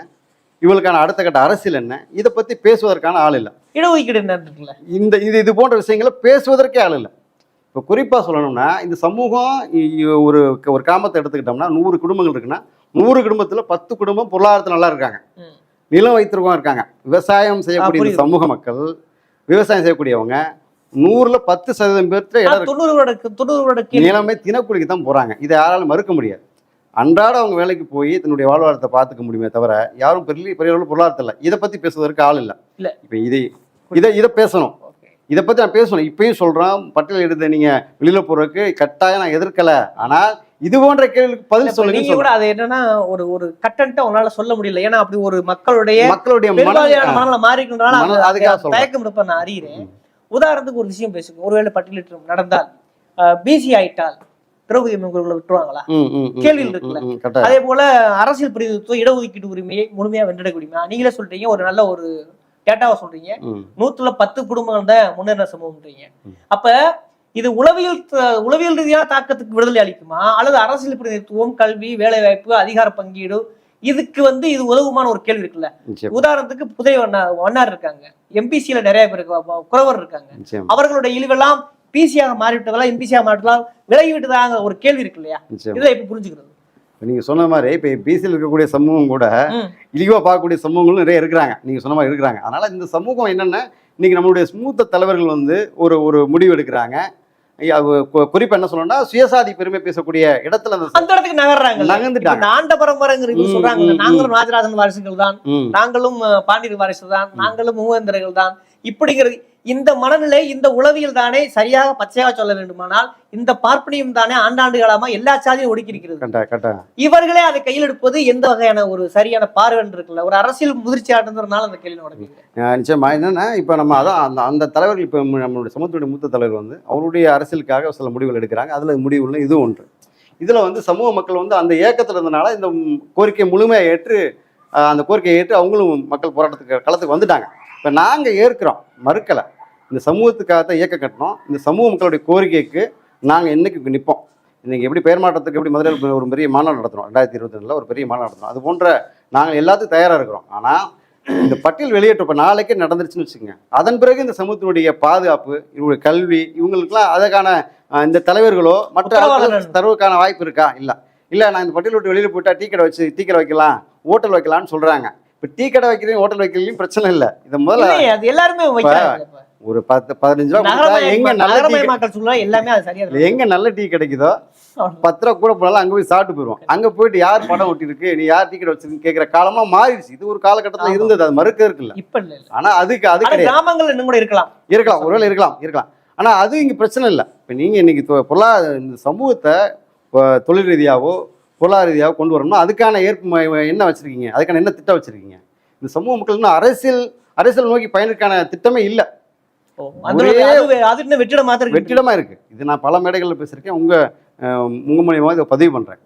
இவளுக்கான அடுத்த கட்ட அரசியல் என்ன? இதை பற்றி பேசுவதற்கான ஆள் இல்லை. இடஒதுக்கீடு என்ன இருக்குல்ல இந்த இது இது போன்ற விஷயங்களை பேசுவதற்கே ஆள் இல்லை. இப்போ குறிப்பாக சொல்லணும்னா இந்த சமூகம் ஒரு ஒரு கிராமத்தை எடுத்துக்கிட்டோம்னா நூறு குடும்பங்கள் இருக்குன்னா நூறு குடும்பத்தில் பத்து குடும்பம் பொருளாதாரத்தில் நல்லா இருக்காங்க. நிலம் வைத்திருக்கவங்க இருக்காங்க விவசாயம் செய்யக்கூடிய. சமூக மக்கள் விவசாயம் செய்யக்கூடியவங்க நூறுல பத்து சதவீதம் இருக்கு. தொண்ணூறு நிலமே தினக்கூலிக்கு தான் போறாங்க இதை யாராலும் மறுக்க முடியாது அன்றாட அவங்க வேலைக்கு போய் தன்னுடைய வாழ்வாதாரத்தை பார்த்துக்க முடியுமே தவிர யாரும் பெரிய பெரிய அளவு பொருளாதாரத்தில் இதை பத்தி பேசுவதற்கு ஆள் இல்லை. இப்போ இதை இதை இதை பேசணும். இதை பற்றி நான் பேசணும் இப்பயும் சொல்கிறேன் பட்டியல் எடுத்து நீங்கள் வெளியில் போகிறதுக்கு கட்டாயம் நான் எதிர்க்கலை. ஆனால் இது போன்ற கேள்விக்கு பதில் சொல்லுங்க நீங்க கூட அது என்னன்னா ஒரு ஒரு கட்டன்ட்ட உங்களால சொல்ல முடியல. ஏன்னா அப்படி ஒரு மக்களுடைய மக்களுடைய மனநிலை மாறிக்கின்றனால அதுக்காக. தயக்கம் இருப்ப நான் அறிகிறேன் உதாரணத்துக்கு ஒரு விஷயம் பேசுங்க. ஒருவேளை பட்டியலிட்டு நடந்தால் பிசி ஆயிட்டால் திரௌபதி முர்முவை விட்டுருவாங்களா? ம், இருக்குல்ல? அதே போல அரசியல் பிரதிநிதித்துவ இடஒதுக்கீட்டு உரிமையை முழுமையா வென்றெடுக்க நீங்களே சொல்றீங்க ஒரு நல்ல ஒரு டேட்டாவை சொல்றீங்க. நூத்துல பத்து குடும்பங்கள் தான் முன்னேற சமூகம்ன்றீங்க. அப்ப இது உளவியல் உளவியல் ரீதியான தாக்கத்துக்கு விடுதலை அளிக்குமா? அல்லது அரசியல் பிரதிநிதித்துவம் கல்வி வேலை வாய்ப்பு அதிகார பங்கீடு? இதுக்கு வந்து இது உதவுமான ஒரு கேள்வி இருக்குல்ல. உதாரணத்துக்கு புதை வண்ணா வண்ணார் இருக்காங்க. எம்பிசியில நிறைய பேர் குறவர் இருக்காங்க. அவர்களுடைய இழிவெல்லாம் பிசியாக மாறிவிட்டதெல்லாம் எம்பிசியாக மாறிவிட்டதெல்லாம் விலகி விட்டதாக ஒரு கேள்வி இருக்கு இல்லையா. இதை எப்படி புரிஞ்சுக்கிறது. இப்ப நீங்க சொன்ன மாதிரி இப்போ பிசியில் இருக்கக்கூடிய சமூகம் கூட ம். இழிவா பார்க்கக்கூடிய சமூகங்களும் நிறைய இருக்கிறாங்க. நீங்க சொன்ன மாதிரி இருக்கிறாங்க. அதனால இந்த சமூகம் என்னன்னா இன்னைக்கு நம்மளுடைய மூத்த தலைவர்கள் வந்து ஒரு ஒரு முடிவு எடுக்கிறாங்க. குறிப்பா என்ன சொல்லணும்னா சுயசாதி பெருமை பேசக்கூடிய இடத்துல அந்த இடத்துக்கு நகர்றாங்க நகர்ந்துட்டாங்க. இப்ப நாண்ட பரம்பரைங்கிற இவங்க ம், சொல்றாங்க நாங்களும் ராஜராஜன் வாரிசுகள் தான். நாங்களும் பாண்டியர் வாரிசு தான். நாங்களும் மூவேந்தர்கள் தான். இப்படிங்கிறது இந்த மனநிலை இந்த உளவியல் தானே சரியாக பச்சையாக சொல்ல வேண்டுமானால் இந்த பார்ப்பனியம் தானே ஆண்டாண்டு காலமா எல்லா சாதியும் ஒடுக்கி இருக்கிறது இவர்களே அதை கையில் எடுப்பது எந்த வகையான ஒரு சரியான பார்வைன்னு இருக்குல்ல? ஒரு அரசியல் முதிர்ச்சி ஆடுறதுனால அந்த கேள்வி அஹ் நிச்சயமா. என்னன்னா இப்போ நம்ம அதான் அந்த அந்த தலைவர்கள் இப்போ நம்மளுடைய சமூகத்துடைய மூத்த தலைவர் வந்து அவருடைய அரசியலுக்காக சில முடிவுகள் எடுக்கிறாங்க. அதில் முடிவுகள் இது ஒன்று. இதில் வந்து சமூக மக்கள் வந்து அந்த ஏக்கத்தில் இருந்தனால இந்த கோரிக்கையை முழுமையாக ஏற்று அந்த கோரிக்கையை ஏற்று அவங்களும் மக்கள் போராட்டத்துக்கு களத்துக்கு வந்துட்டாங்க. இப்போ நாங்கள் ஏற்கிறோம் மறுக்கலை. இந்த சமூகத்துக்காக தான் இயக்கம் கட்டணும். இந்த சமூக மக்களுடைய கோரிக்கைக்கு நாங்கள் என்னைக்கு நிற்போம் இன்னைக்கு எப்படி பெயர் மாற்றத்துக்கு எப்படி மதுரையில் ஒரு பெரிய மாநாடு நடத்துகிறோம் ரெண்டாயிரத்தி இருபத்தி ரெண்டில் ஒரு பெரிய மாநாடு நடத்துகிறோம் அது போன்ற நாங்கள் எல்லாத்துக்கும் தயாராக இருக்கிறோம். ஆனால் இந்த பட்டியல் வெளியேற்ற இப்போ நாளைக்கே நடந்துருச்சுன்னு வச்சுக்கோங்க. அதன் பிறகு இந்த சமூகத்தினுடைய பாதுகாப்பு இவங்களுடைய கல்வி இவங்களுக்குலாம் அதற்கான இந்த தலைவர்களோ மற்ற. தருவதற்கான வாய்ப்பு இருக்கா? இல்லை. இல்லை நான் இந்த பட்டியல் விட்டு வெளியில் போயிட்டா டீ கடை வச்சு டீ கடை வைக்கலாம் ஹோட்டல் வைக்கலாம்னு சொல்கிறாங்க இப்போ டீ கடை வைக்கிறதையும் ஹோட்டல் வைக்கிறதையும் பிரச்சனை இல்லை. இதை முதல்ல அது எல்லாருமே. ஒரு பத்து பதினஞ்சு ரூபா எங்க நல்ல எல்லாமே அது சரியா எங்க நல்ல டீ கிடைக்குதோ பத்து ரூபா கூட போனாலும் அங்க போய் சாப்பிட்டு போயிடுவோம் அங்க போயிட்டு யார் படம் ஒட்டிருக்கு நீ யார் டிக்கெட் வச்சிருக்கு கேக்குற காலமா மாறிடுச்சு. இது ஒரு காலகட்டத்துல. இருந்தது. அது மறுக்க இருக்குல்ல. இப்ப இல்ல ஆனா அதுக்கு அது கிராமங்கள்ல இன்னும் கூட இருக்கலாம். இருக்கலாம். ஒருவேளை இருக்கலாம். இருக்கலாம். ஆனா அது இங்க பிரச்சனை இல்லை. இப்ப நீங்க இன்னைக்கு பொருளாதார இந்த சமூகத்தை தொழில் ரீதியாவோ பொருளாதார ரீதியாவோ கொண்டு வரணும்னா அதுக்கான ஏற்பு என்ன வச்சிருக்கீங்க? அதுக்கான என்ன திட்டம் வச்சிருக்கீங்க? இந்த சமூக மக்கள் இன்னும் அரசியல் அரசியல் நோக்கி பயனுக்கான திட்டமே இல்லை. அந்த ஒரே- அது அது இன்னும் வெற்றிட மாத்திரம் இருக்கு. வெற்றிடமா இருக்கு. இது நான் பல மேடைகளில் பேசியிருக்கேன். உங்க உங்க மூலியமா இதை பதிவு பண்றேன்.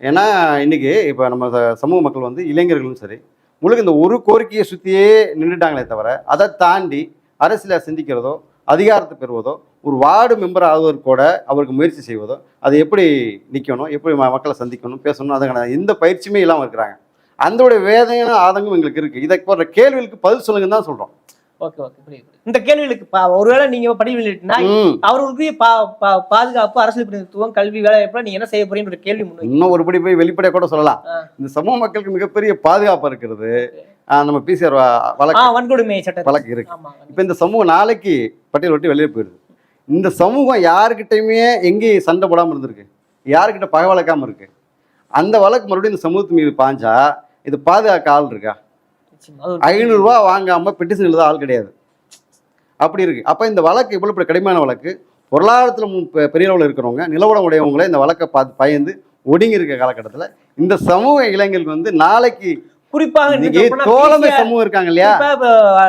ஏன்னா இன்னைக்கு இப்போ நம்ம சமூக மக்கள் வந்து இளைஞர்களும் சரி முழுக்க இந்த ஒரு கோரிக்கையை சுற்றியே நின்றுட்டாங்களே தவிர அதை தாண்டி அரசியலை சிந்திக்கிறதோ அதிகாரத்தை பெறுவதோ ஒரு வார்டு மெம்பர் ஆகுவதற்கு கூட அவருக்கு முயற்சி செய்வதோ அது எப்படி நிற்கணும் எப்படி மக்களை சந்திக்கணும் பேசணும் அதுக்கான எந்த பயிற்சியுமே இல்லாமல் இருக்கிறாங்க. அந்த வேதனையான ஆதங்கம் எங்களுக்கு இருக்குது இதை போன்ற கேள்விகளுக்கு பதில் சொல்லுங்கன்னு தான் சொல்கிறோம் ஓகே ஓகே புரியுது. இந்த கேள்விகளுக்கு ஒருவேளை நீங்க படி வெளியிட்டுனா ம். அவர்களுக்கு பா பா- பாதுகாப்பு அரசியல் பிரதிநிதித்துவம் கல்வி வேலை வாய்ப்புல நீங்க என்ன செய்ய போறீங்கன்ற ஒரு கேள்வி இன்னும் ஒருபடி போய் வெளிப்படையாக கூட சொல்லலாம். இந்த சமூக மக்களுக்கு மிகப்பெரிய பாதுகாப்பு இருக்கிறது. நம்ம பிசிஆர் வழக்கு. வன்கொடுமை சட்டம் வழக்கு இருக்கு. இப்போ இந்த சமூகம் நாளைக்கு பட்டியல் விட்டு வெளியே போயிடுது இந்த சமூகம் யாருக்கிட்டையுமே எங்கேயும் சண்டை போடாமல் இருந்திருக்கு. யாருக்கிட்ட பகை வளர்க்காம இருக்கு. அந்த வழக்கு மறுபடியும் இந்த சமூகத்து மீது பாஞ்சா இது பாதுகாக்க ஆள் இருக்கா? ஐநூறுரூவா வாங்காம பெட்டிஷன் எழுத ஆள் கிடையாது. அப்படி இருக்கு. அப்போ இந்த வழக்கு இவ்வளோ பெரிய கடுமையான வழக்கு. பொருளாதாரத்தில் பெரிய அளவில் இருக்கிறவங்க நிலவரம் உடையவங்களே இந்த வழக்கை பார்த்து பயந்து ஒடுங்கி இருக்க காலகட்டத்தில் இந்த சமூக இளைஞர்கள் வந்து நாளைக்கு குறிப்பாக தோழமை சமூகம் இருக்காங்க இல்லையா?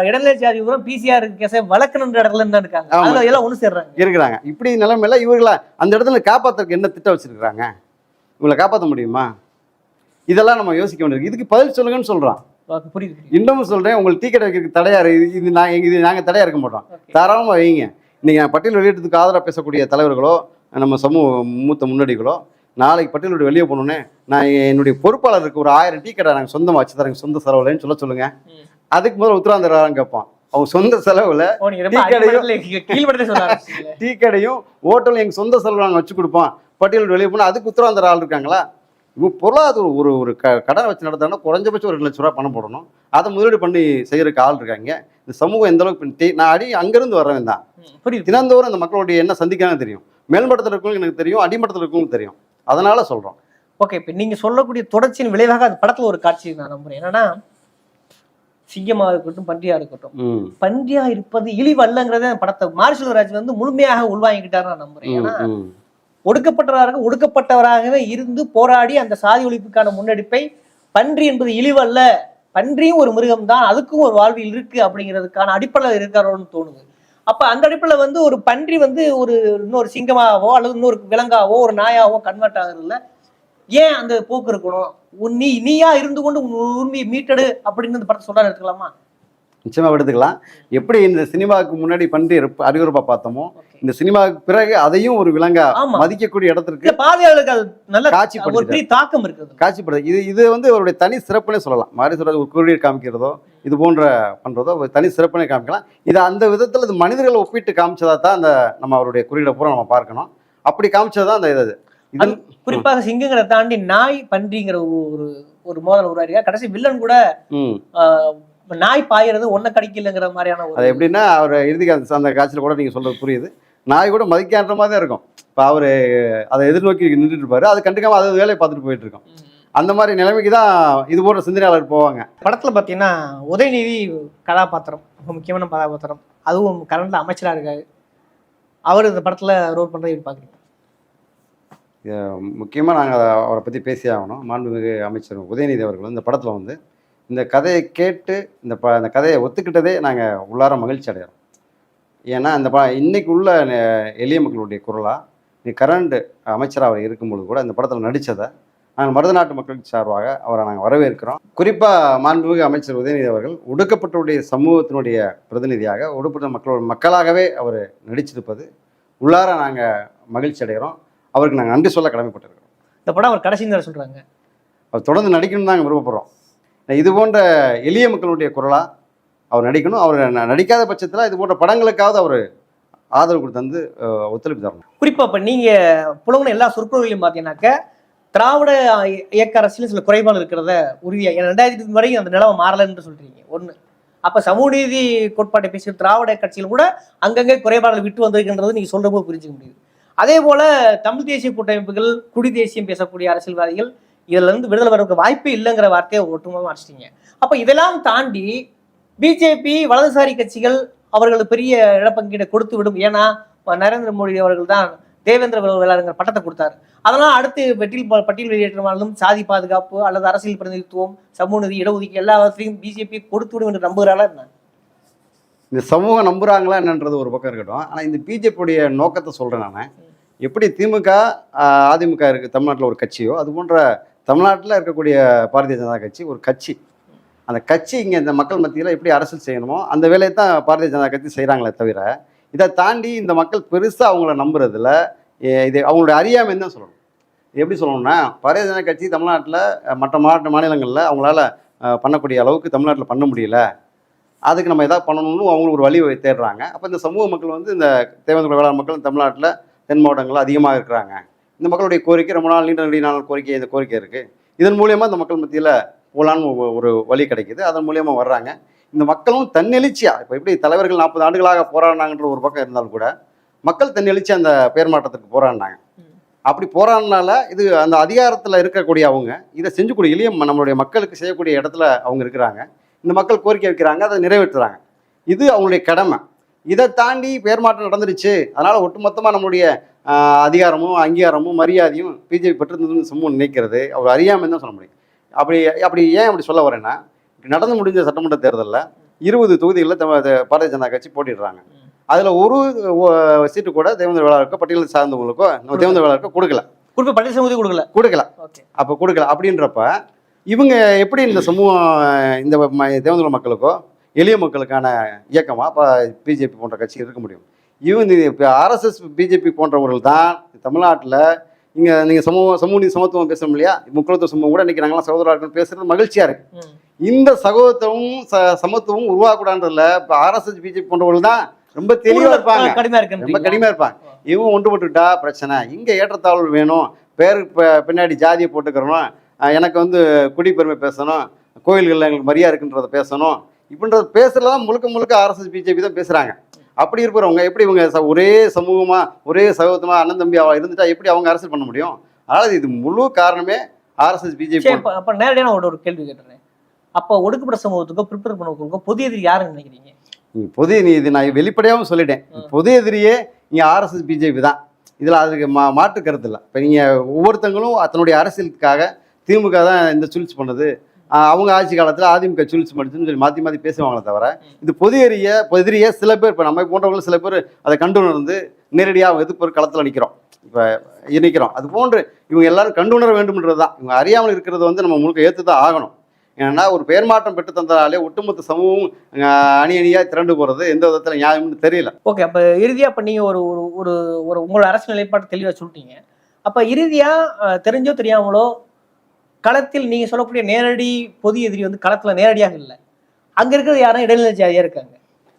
இடைநிலை ஜாதி பூரா பிசிஆர் கேஸை வழக்கணுன்ற இடத்துல இருந்தா இருக்காங்க. எல்லாம் ஒண்ணு சேர்றாங்க. இருக்கிறாங்க. இப்படி நிலைமையில இவர்களை அந்த இடத்துல காப்பாத்துறதுக்கு என்ன திட்டம் வச்சிருக்காங்க இவங்களை காப்பாற்ற முடியுமா? இதெல்லாம் நம்ம யோசிக்க வேண்டியிருக்கு. இதுக்கு பதில் சொல்லுங்கன்னு ஓகே, புரியுது இன்னமும் சொல்றேன் உங்களுக்கு டீ கடை வைக்கிறதுக்கு தடையா இருக்கு இது- நாங்க இது நாங்க தடையா இருக்க மாட்டோம். தாராளமா வைங்க. நீங்க பட்டியல் வெளியிட்டதுக்கு ஆதரவாக பேசக்கூடிய தலைவர்களோ நம்ம சமூக மூத்த முன்னோடிகளோ நாளைக்கு பட்டியல் விட்டு வெளியே போகணுன்னே நான் என்னுடைய பொறுப்பாளருக்கு ஒரு ஆயிரம் டீ கடை நாங்கள் சொந்தமாக வச்சு தரேன் சொந்த செலவுலன்னு சொல்ல சொல்லுங்க. அதுக்கு முதல்ல உத்தரவாதம் கேட்போம். அவங்க சொந்த செலவுல டீ கடையும் ஹோட்டலும் எங்கள் சொந்த செலவு நாங்கள் வச்சு கொடுப்போம். பட்டியல் வெளியே போனால் அதுக்கு உத்தரவாதம் தர ஆள் இருக்காங்களா? இவங்க பொருளாதார ஒரு ஒரு க கடன் வச்சு நடத்தினா குறைஞ்சபட்சம் ஒரு லட்ச ரூபா பணம் போடணும். அதை முதலீடு பண்ணி செய்யறதுக்கு ஆள் இருக்காங்க. இந்த சமூகம் எந்த அளவுக்கு நான் அடி அங்கேருந்து வரவன் தான். தினந்தோறும் இந்த மக்களுடைய என்ன சந்திக்கிறாங்க தெரியும். மேல்மட்டத்தில் இருக்கவங்களுக்கு எனக்கு தெரியும் அடிமட்டத்தில் இருக்கவங்களுக்கு தெரியும். அதனால சொல்கிறோம் ஓகே இப்ப நீங்க சொல்லக்கூடிய தொடர்ச்சியின் விளைவாக அது படத்துல ஒரு காட்சி நான் நம்புறேன். என்னன்னா சிங்கமா இருக்கட்டும் பன்றியா இருக்கட்டும். பன்றியா இருப்பது இழிவல்லங்கிறத படத்தை மாரிசெல்வராஜ் வந்து முழுமையாக உள்வாங்கிக்கிட்டாரு நான் நம்புறேன். ஏன்னா. ஒடுக்கப்பட்டவராக ஒடுக்கப்பட்டவராகவே இருந்து போராடி அந்த சாதி ஒழிப்புக்கான முன்னெடுப்பை பன்றி என்பது இழிவல்ல. பன்றியும் ஒரு மிருகம் தான் அதுக்கும் ஒரு வாழ்வில் இருக்கு அப்படிங்கிறதுக்கான அடிப்படையில் இருக்காரோன்னு தோணுது. அப்ப அந்த அடிப்படையில் வந்து ஒரு பன்றி வந்து ஒரு இன்னொரு சிங்கமாகவோ அல்லது இன்னொரு விலங்காவோ ஒரு நாயாவோ கன்வெர்ட் ஆகுறதுல ஏன் அந்த போக்கு இருக்கணும்? நீ நீயா இருந்து கொண்டு உன் உண்மையை மீட்டெடு அப்படின்னு இந்த படத்தை சொல்றாரு எடுத்துக்கலாமா? நிச்சயமா எடுத்துக்கலாம். எப்படி இந்த சினிமாவுக்கு முன்னாடி பண்டி அறிவுறுப்பா பார்த்தோமோ. இந்த சினிமாவுக்கு பிறகு அதையும் ஒரு விலங்கா. மதிக்கக்கூடிய இடத்திற்கு பார்வையாளர்கள் நல்ல பெரிய தாக்கம் இருக்குது. காட்சிப்படுது இது இது வந்து அவருடைய தனி சிறப்புனே சொல்லலாம். மாரி சொல்றது ஒரு குறியீடு காமிக்கிறதோ இது போன்ற பண்றதோ ஒரு தனி சிறப்புனே காமிக்கலாம். இது அந்த விதத்துல இது மனிதர்களை ஒப்பிட்டு காமிச்சதா தான் அந்த நம்ம அவருடைய குறியீடை பூரா நம்ம பார்க்கணும். அப்படி காமிச்சதான் அந்த இது இது குறிப்பாக சிங்கங்களை தாண்டி நாய் பன்றிங்கிற ஒரு ஒரு மோதல் உருவாரியா கடைசி வில்லன் கூட ஆஹ், நாய் பாயறது ஒன்ன கடிக்கலங்கிற மாதிரியான அது எப்படின்னா அவர் இறுதிக்கு அந்த- அந்த காட்சியில் கூட நீங்கள் சொல்றது புரியுது. நாய் கூட மதிக்கான்ற மாதிரி தான் இருக்கும். இப்போ அவர் அதை எதிர்நோக்கி நின்றுட்டு இருப்பாரு. அது கண்டுக்காம அதை வேலையை பார்த்துட்டு போயிட்டு இருக்கோம். அந்த மாதிரி நிலைமைக்கு தான் இது போன்ற சிந்தனையாளர் போவாங்க. படத்துல பாத்தீங்கன்னா உதயநிதி கதாபாத்திரம் ரொம்ப முக்கியமான கதாபாத்திரம். அதுவும் கரண்ட்ல அமைச்சரா இருக்காரு. அவர் இந்த படத்துல ரோல் பண்றதை எப்படி பாக்குறீங்க? முக்கியமாக நாங்கள் அவரை பற்றி பேசி ஆகணும். மாண்புமிகு அமைச்சர் உதயநிதி அவர்கள் இந்த படத்தில் வந்து இந்த கதையை கேட்டு இந்த ப இந்த கதையை ஒத்துக்கிட்டதே நாங்கள் உள்ளார மகிழ்ச்சி அடைகிறோம் ஏன்னா இந்த ப இன்னைக்கு உள்ள எளிய மக்களுடைய குரலாக நீ கரண்ட் அமைச்சராக இருக்கும்பொழுது கூட இந்த படத்தில் நடித்ததை நாங்கள் மருதநாட்டு மக்களுக்கு சார்பாக அவரை நாங்கள் வரவேற்கிறோம். குறிப்பாக மாண்புமிகு அமைச்சர் உதயநிதி அவர்கள் ஒடுக்கப்பட்டவருடைய சமூகத்தினுடைய பிரதிநிதியாக ஒடுக்கப்பட்ட மக்களோட மக்களாகவே அவர் நடிச்சிருப்பது உள்ளார நாங்கள் மகிழ்ச்சி அடைகிறோம் அவருக்கு நாங்கள் நன்றி சொல்ல கடமைப்பட்டிருக்கிறோம். இந்த படம் அவர் கடைசி நேரம் சொல்றாங்க. அவர் தொடர்ந்து நடிக்கணும்னு நாங்கள் விருப்பப்படுறோம் இது போன்ற எளிய மக்களுடைய குரலாக அவர் நடிக்கணும். அவர் நடிக்காத பட்சத்தில் இது போன்ற படங்களுக்காவது அவர் ஆதரவு கொடுத்து வந்து ஒத்துழைப்பு தரணும். குறிப்பா இப்போ நீங்கள் புலவன எல்லா சொற்பொழிகளையும் பார்த்தீங்கன்னாக்க திராவிட இயக்க அரசியல் சில குறைபாடு இருக்கிறத உறுதியாக ரெண்டாயிரத்தி வரைக்கும் அந்த நிலவை மாறலன்னு சொல்கிறீங்க ஒன்று அப்போ சமூக நீதி கோட்பாட்டை பேசிய திராவிட கட்சியில் கூட அங்கங்கே குறைபாடுகள் விட்டு வந்திருக்கின்றது நீங்கள் சொல்கிற போது புரிஞ்சுக்க முடியுது. அதே போல தமிழ் தேசிய கூட்டமைப்புகள் குடி தேசியம் பேசக்கூடிய அரசியல்வாதிகள் இதுல இருந்து விடுதலை வர்றதுக்கு வாய்ப்பே இல்லைங்கிற வார்த்தையை ஒட்டுமொத்தமாக அடிச்சிட்டீங்க அப்ப இதெல்லாம் தாண்டி பிஜேபி வலதுசாரி கட்சிகள் அவர்களுக்கு பெரிய இடப்பங்கீடை கொடுத்து விடும். ஏன்னா நரேந்திர மோடி அவர்கள் தான் தேவேந்திர விளையாடுங்கிற பட்டத்தை கொடுத்தாரு. அதெல்லாம் அடுத்து பட்டியல் பட்டியல் வெளியேற்றமாலும் சாதி பாதுகாப்பு அல்லது அரசியல் பிரதிநிதித்துவம் சமூக நிதி இடஒதுக்கீடு எல்லாத்தையும் பிஜேபி கொடுத்து விடும் என்று நம்புகிறாளா என்ன? இந்த சமூகம் நம்புறாங்களா என்னன்றது ஒரு பக்கம் இருக்கட்டும். ஆனால் இந்த பிஜேபியுடைய நோக்கத்தை சொல்கிறேன் நான். எப்படி திமுக அதிமுக இருக்குது தமிழ்நாட்டில் ஒரு கட்சியோ அது போன்ற தமிழ்நாட்டில் இருக்கக்கூடிய பாரதிய ஜனதா கட்சி ஒரு கட்சி. அந்த கட்சி இங்கே இந்த மக்கள் மத்தியில் எப்படி அரசியல் செய்யணுமோ அந்த வேலையை தான் பாரதிய ஜனதா கட்சி செய்கிறாங்களே தவிர இதை தாண்டி இந்த மக்கள் பெருசாக அவங்கள நம்புறதுல இது அவங்களோட அறியாமைன்னு தான் சொல்லணும்? இது எப்படி சொல்லணும்னா பாரதிய ஜனதா கட்சி தமிழ்நாட்டில் மற்ற மாவட்ட மாநிலங்களில் அவங்களால பண்ணக்கூடிய அளவுக்கு தமிழ்நாட்டில் பண்ண முடியல. அதுக்கு நம்ம எதாவது பண்ணணும்னு அவங்களுக்கு ஒரு வழி தேடுறாங்க. அப்போ இந்த சமூக மக்கள் வந்து இந்த தேவேந்திர வேளாண் மக்கள் தமிழ்நாட்டில் தென் மாவட்டங்களில் அதிகமாக இருக்கிறாங்க. இந்த மக்களுடைய கோரிக்கை ரொம்ப நாள் நீண்ட நெடிய நாள் கோரிக்கை இந்த கோரிக்கை இருக்குது இதன் மூலியமாக இந்த மக்கள் மத்தியில் போகலான்னு ஒரு- வழி கிடைக்குது. அதன் மூலியமாக வர்றாங்க. இந்த மக்களும் தன்னெழுச்சியா இப்போ எப்படி தலைவர்கள் நாற்பது ஆண்டுகளாக போராடினாங்கன்ற ஒரு பக்கம் இருந்தாலும் கூட மக்கள் தன்னெழுச்சி அந்த பேர் மாற்றத்துக்கு போராடினாங்க. அப்படி போராடினால இது அந்த அதிகாரத்தில் இருக்கக்கூடிய அவங்க இதை செஞ்சுக்கூடிய இளைய நம்மளுடைய மக்களுக்கு செய்யக்கூடிய இடத்துல அவங்க இருக்கிறாங்க. இந்த மக்கள் கோரிக்கை வைக்கிறாங்க அதை நிறைவேற்றுறாங்க. இது அவங்களுடைய கடமை. இதை தாண்டி பேர் மாற்றம் நடந்துருச்சு. அதனால் ஒட்டுமொத்தமாக நம்மளுடைய அதிகாரமும் அங்கீகாரமும் மரியாதையும் பிஜேபி பெற்றிருந்ததுன்னு சமூகம் நினைக்கிறது. அவர் அறியாமல் தான் சொல்ல முடியும். அப்படி அப்படி ஏன் அப்படி சொல்ல வரேன்னா நடந்து முடிஞ்ச சட்டமன்ற தேர்தலில் இருபது தொகுதிகளில் பாரதிய ஜனதா கட்சி போட்டிடுறாங்க. அதில் ஒரு சீட்டு கூட தேவேந்திர வேளாளருக்கோ பட்டியலை சார்ந்தவங்களுக்கோ தேவேந்திர வேளாளருக்கோ கொடுக்கல. குறிப்பா பட்டியல் சமூகத்தை கொடுக்கல. கொடுக்கல. அப்போ கொடுக்கல. அப்படின்றப்ப இவங்க எப்படி இந்த சமூகம் இந்த தேவேந்திர மக்களுக்கோ எளிய மக்களுக்கான இயக்கமாக இப்போ பிஜேபி போன்ற கட்சி இருக்க முடியும்? இவங்க இப்போ ஆர்எஸ்எஸ் பிஜேபி போன்றவர்கள் தான் தமிழ்நாட்டில் இங்கே நீங்கள் சமூக சமூக சமத்துவம் பேசணும் இல்லையா? முக்கியத்துவ சமூகம் கூட இன்றைக்கி நாங்களாம் சகோதரர்கள் பேசுறது மகிழ்ச்சியாக இருக்கு. ம். இந்த சகோதரத்துவம் ச சமத்துவம் உருவாக்கூடாதுல இப்போ ஆர்எஸ்எஸ் பிஜேபி போன்றவர்கள் தான் ரொம்ப தெளிவாக இருப்பாங்க. ரொம்ப இருக்கு கடுமையாக இருப்பாங்க. இவங்க ஒன்றுபட்டுட்டா பிரச்சனை. இங்கே ஏற்றத்தாழ்வு வேணும். பேருக்கு பின்னாடி ஜாதியை போட்டுக்கிறணும். அஹ் எனக்கு வந்து குடிப்பெருமை பேசணும். கோயில்களில் எங்களுக்கு மரியாதை இருக்குன்றத பேசணும். இப்படின்றத பேசுறதுலாம் முழுக்க முழுக்க ஆர்எஸ்எஸ் பிஜேபி தான் பேசுகிறாங்க அப்படி இருக்கிறவங்க எப்படி இவங்க ஒரே சமூகமாக ஒரே சகோதரமாக அண்ணன் தம்பி அவ இருந்துட்டா எப்படி அவங்க அரசியல் பண்ண முடியும்? அதனால் இது முழு காரணமே ஆர்எஸ்எஸ் பிஜேபி அப்ப நேரடியாக நான் ஒரு கேள்வி கேட்டுறேன். அப்போ ஒடுக்கப்பட்ட சமூகத்துக்கோ பிற்படுத்த சமூகத்துக்கோ பொது எதிரி யாருன்னு நினைக்கிறீங்க? நீங்க பொது நீதி நான் வெளிப்படையாகவும் சொல்லிட்டேன். ம். பொது எதிரியே இங்கே ஆர்எஸ்எஸ் பிஜேபி தான். இதில் அதுக்கு மா மாற்று கருத்து இல்லை. இப்போ நீங்கள் ஒவ்வொருத்தங்களும் தன்னுடைய அரசியலுக்காக திமுக தான் இந்த சூழ்ச்சி பண்ணுது அவங்க ஆட்சி காலத்தில் அதிமுக சூழ்ச்சி பண்ணுதுன்னு சொல்லி மாற்றி மாற்றி பேசுவாங்களே தவிர இது பொது எரிய பொது எரிய சில பேர் இப்போ நம்ம போன்றவங்களும் சில பேர் அதை கண்டுணர்ந்து நேரடியாக எதிர்ப்பு ஒரு களத்தில் நிற்கிறோம் இப்போ நிற்கிறோம் அது போன்று இவங்க எல்லாரும் கண்டுணர வேண்டும்ன்றது தான் இவங்க அறியாமல் இருக்கிறது வந்து நம்ம முழுக்க ஏற்று தான் ஆகணும். ஏன்னா ஒரு பெயர் மாற்றம் பெற்று தந்தாலே ஒட்டுமொத்த சமூகம் அணி அணியாக திரண்டு போகிறது எந்த விதத்தில் நியாயம்னு தெரியல. ஓகே அப்போ இறுதியா இப்போ நீங்க ஒரு ஒரு ஒரு ஒரு உங்களோட அரசு நிலைப்பாடு தெளிவா சொல்லிட்டீங்க அப்ப இறுதியா அஹ், தெரிஞ்சோ தெரியாமலோ களத்தில் நீங்க சொல்லக்கூடிய நேரடி பொது எதிரி வந்து களத்துல நேரடியாக இல்லை. அங்க இருக்கிறது யாரும் இடைநிலை ஜாதியா இருக்காங்க.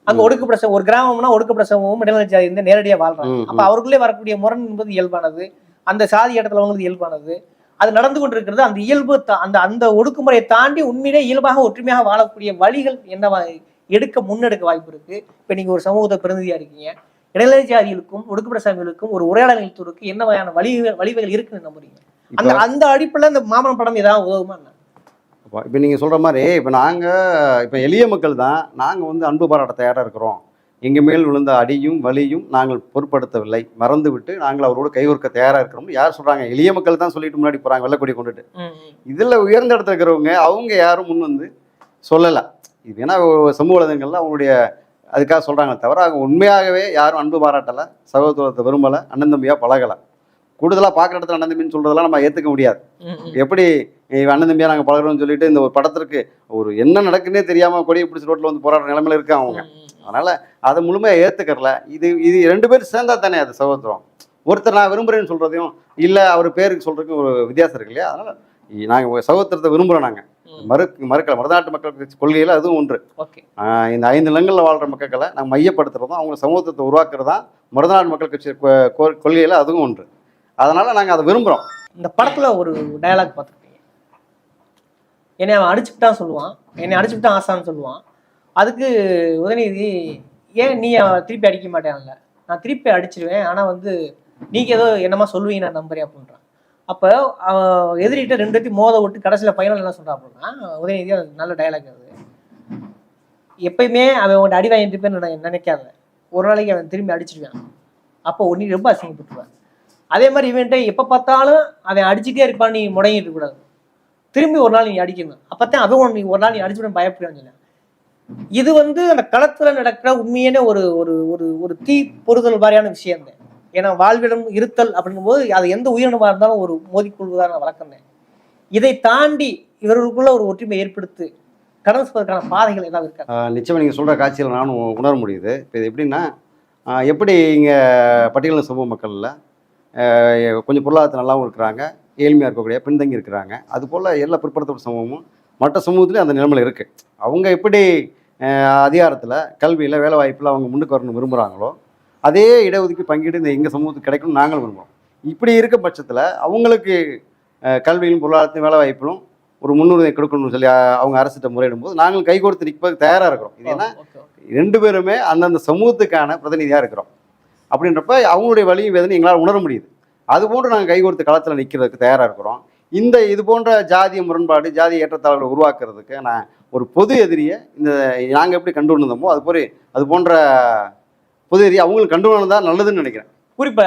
அங்க ம். ஒடுக்கப்பட்ட சமூகம், ஒரு கிராமம்னா ஒடுக்கப்பட்ட சமூகம் இடைநிலை ஜாதி இருந்து நேரடியா வாழ்றாங்க. அப்ப அவருக்குள்ளே வரக்கூடிய முரண் என்பது இயல்பானது. அந்த சாதி இடத்துல அவங்களுக்கு இயல்பானது. அது நடந்து கொண்டிருக்கிறது. அந்த இயல்பு தா- அந்த அந்த ஒடுக்குமுறையை தாண்டி உண்மையிலே இயல்பாக ஒற்றுமையாக வாழக்கூடிய வழிகள் என்னவா எடுக்க முன்னெடுக்க வாய்ப்பு இருக்கு. இப்ப நீங்க ஒரு சமூகத்தை பிரதிநிதியா இருக்கீங்க. இடைநிலை ஜாதிகளுக்கும் ஒடுக்கப்பட்ட சாமிகளுக்கும் ஒரு உரையாடல் நிகழ்த்துவதற்கு என்ன வகையான வழி வழிவகைகள் இருக்குன்னு நம்புறீங்க? அந்த அந்த அடிப்படையில் அந்த மாமன் படம் ஏதாவது உதவுமா? இப்போ நீங்கள் சொல்கிற மாதிரி இப்போ நாங்கள் இப்போ எளிய மக்கள் தான் நாங்கள் வந்து அன்பு பாராட்ட தயாராக இருக்கிறோம். எங்கள் மேல் விழுந்த அடியும் வலியும் நாங்கள் பொருட்படுத்தவில்லை. மறந்து விட்டு நாங்கள் அவரோடு கைகோர்க்க தயாராக இருக்கிறோம் யார் சொல்கிறாங்க எளிய மக்கள் தான் சொல்லிட்டு முன்னாடி போகிறாங்க வெள்ளக்கொடி கொண்டுட்டு. இதில் உயர்ந்த இடத்துல இருக்கிறவங்க அவங்க யாரும் முன் வந்து சொல்லலை. இது ஏன்னா சமூக வலைதளங்கள்ல அவங்களுடைய அதுக்காக சொல்கிறாங்க தவிர அவங்க உண்மையாகவே யாரும் அன்பு பாராட்டலை சகோதரத்தை விரும்பலை அண்ணன் தம்பியாக பழகலை. கூடுதலாக பார்க்குற இடத்துல அண்ணன் தம்பின்னு சொல்கிறதெல்லாம் நம்ம ஏற்றுக்க முடியாது. எப்படி அண்ணன் தம்பியா நாங்கள் பழகுறோம்னு சொல்லிட்டு இந்த ஒரு படத்திற்கு ஒரு என்ன நடக்குன்னே தெரியாமல் கொடியை பிடிச்சி ரோட்டில் வந்து போராடுற நிலைமையில இருக்காங்க அவங்க. அதனால அதை முழுமையாக ஏற்றுக்கறல இது இது ரெண்டு பேரும் சேர்ந்தா தானே அது சகோதரம். ஒருத்தர் நான் விரும்புகிறேன்னு சொல்கிறதையும் இல்லை அவர் பேருக்கு சொல்கிறதுக்கும் ஒரு வித்தியாசம் இருக்கு இல்லையா? அதனால் நாங்கள் சகோதரத்தை விரும்புகிறோம் நாங்கள். மறு மறுக்கல மருநாட்டு மக்கள் கட்சி கொள்கையில் அதுவும் ஒன்று. இந்த ஐந்து நிலங்களில் வாழ்கிற மக்களை நாங்கள் மையப்படுத்துறதும் அவங்க சமூகத்தை உருவாக்குறது தான் மருதநாட்டு மக்கள் கட்சி கொள்கையில் அதுவும் ஒன்று. அதனால் நாங்கள் அதை விரும்புகிறோம் இந்த படத்தில் ஒரு டயலாக் பார்த்துருப்பீங்க. என்னை அவன் அடிச்சுக்கிட்டான் சொல்லுவான். என்னை அடிச்சுக்கிட்டான் ஆசான்னு சொல்லுவான். அதுக்கு உதயநிதி ஏன் நீ அவன் திருப்பி அடிக்க மாட்டேன்ல? நான் திருப்பி அடிச்சிருவேன். ஆனால் வந்து நீங்க ஏதோ என்னமா சொல்லுவீங்க நான் நம்புறேன் அப்படின்றான் அப்போ எதிரிகிட்ட எதிரிட்ட ரெண்டு மோத விட்டு கடைசியில் ஃபைனல் என்ன சொல்கிறான் அப்படின்னா உதயநிதி அது நல்ல டயலாக் அது. எப்பயுமே அவன் உங்கள்கிட்ட அடி வாங்கிட்டு இருப்பேன்னு நினைக்காத. ஒரு நாளைக்கு அவன் திரும்பி அடிச்சிருவான். அப்போ நீ ரொம்ப அசிங்கப்பட்டுருவான் அதே மாதிரி இவன்ட்ட எப்போ பார்த்தாலும் அவன் அடிச்சுட்டே இருப்பான் நீ முடங்கிட்டு இருக்கக்கூடாது திரும்பி ஒரு நாள் நீ அடிக்கணும். அப்போத்தான் அவன் நீ ஒரு நாள் நீ அடிச்சுட்டு பயப்படுவான்னு இது வந்து அந்த களத்தில் நடக்கிற உண்மையான ஒரு ஒரு ஒரு ஒரு தீ பொறுதல் மாதிரியான விஷயம் தான் ஏன்னா வாழ்விடம் இருத்தல் அப்படின்னும் போது அது எந்த உயிரினமாக இருந்தாலும் ஒரு மோதிக்கொள்வதான வழக்கம் தான் இதை தாண்டி இவர்களுக்குள்ள ஒரு ஒற்றுமை ஏற்படுத்தி கடந்து செல்வதற்கான பாதைகள் ஏதாவது இருக்கா? ஆஹ் நீங்கள் சொல்கிற காட்சியில் நானும் உணர முடியுது. இப்போ இது எப்படின்னா எப்படி இங்கே பட்டியலின சமூக மக்களில் கொஞ்சம் பொருளாதாரத்தில் நல்லாவும் இருக்கிறாங்க ஏழ்மையாக இருக்கக்கூடிய பின்தங்கி இருக்கிறாங்க. அதுபோல் எல்லா பிற்படுத்தப்பட்ட சமூகமும் மற்ற சமூகத்துலேயும் அந்த நிலைமையில் இருக்குது அவங்க எப்படி அதிகாரத்தில் கல்வியில் வேலை வாய்ப்பில் அவங்க முன்னுக்கு வரணும்னு விரும்புகிறாங்களோ அதே இடஒதுக்கீடு பங்கீடு இந்த எங்கள் சமூகத்துக்கு கிடைக்கணும்னு நாங்களும் விரும்புகிறோம் இப்படி இருக்க பட்சத்தில் அவங்களுக்கு கல்வியிலும் பொருளாதாரத்தையும் வேலை வாய்ப்பிலும் ஒரு முன்னுரிமை கொடுக்கணும்னு சொல்லி அவங்க அரசிட்ட முறையிடும் போது நாங்கள் கைகோர்த்து நிற்பதுக்கு தயாராக இருக்கிறோம். இது ஓகே ரெண்டு பேருமே அந்தந்த சமூகத்துக்கான பிரதிநிதியாக இருக்கிறோம். அப்படின்றப்ப அவங்களுடைய வழியும் வேதனை எங்களால் உணர முடியுது. அதுபோன்று நாங்கள் கைகோர்த்து களத்தில் நிற்கிறதுக்கு தயாராக இருக்கிறோம். இந்த இது போன்ற ஜாதிய முரண்பாடு ஜாதிய ஏற்றத்தாழ்வுகளை உருவாக்குறதுக்கு நான் ஒரு பொது எதிரியை இந்த நாங்கள் எப்படி கண்டு வந்தோமோ அது போய் அது போன்ற பொது எதிரி அவங்களுக்கு கண்டு வந்தா நல்லதுன்னு நினைக்கிறேன். குறிப்பா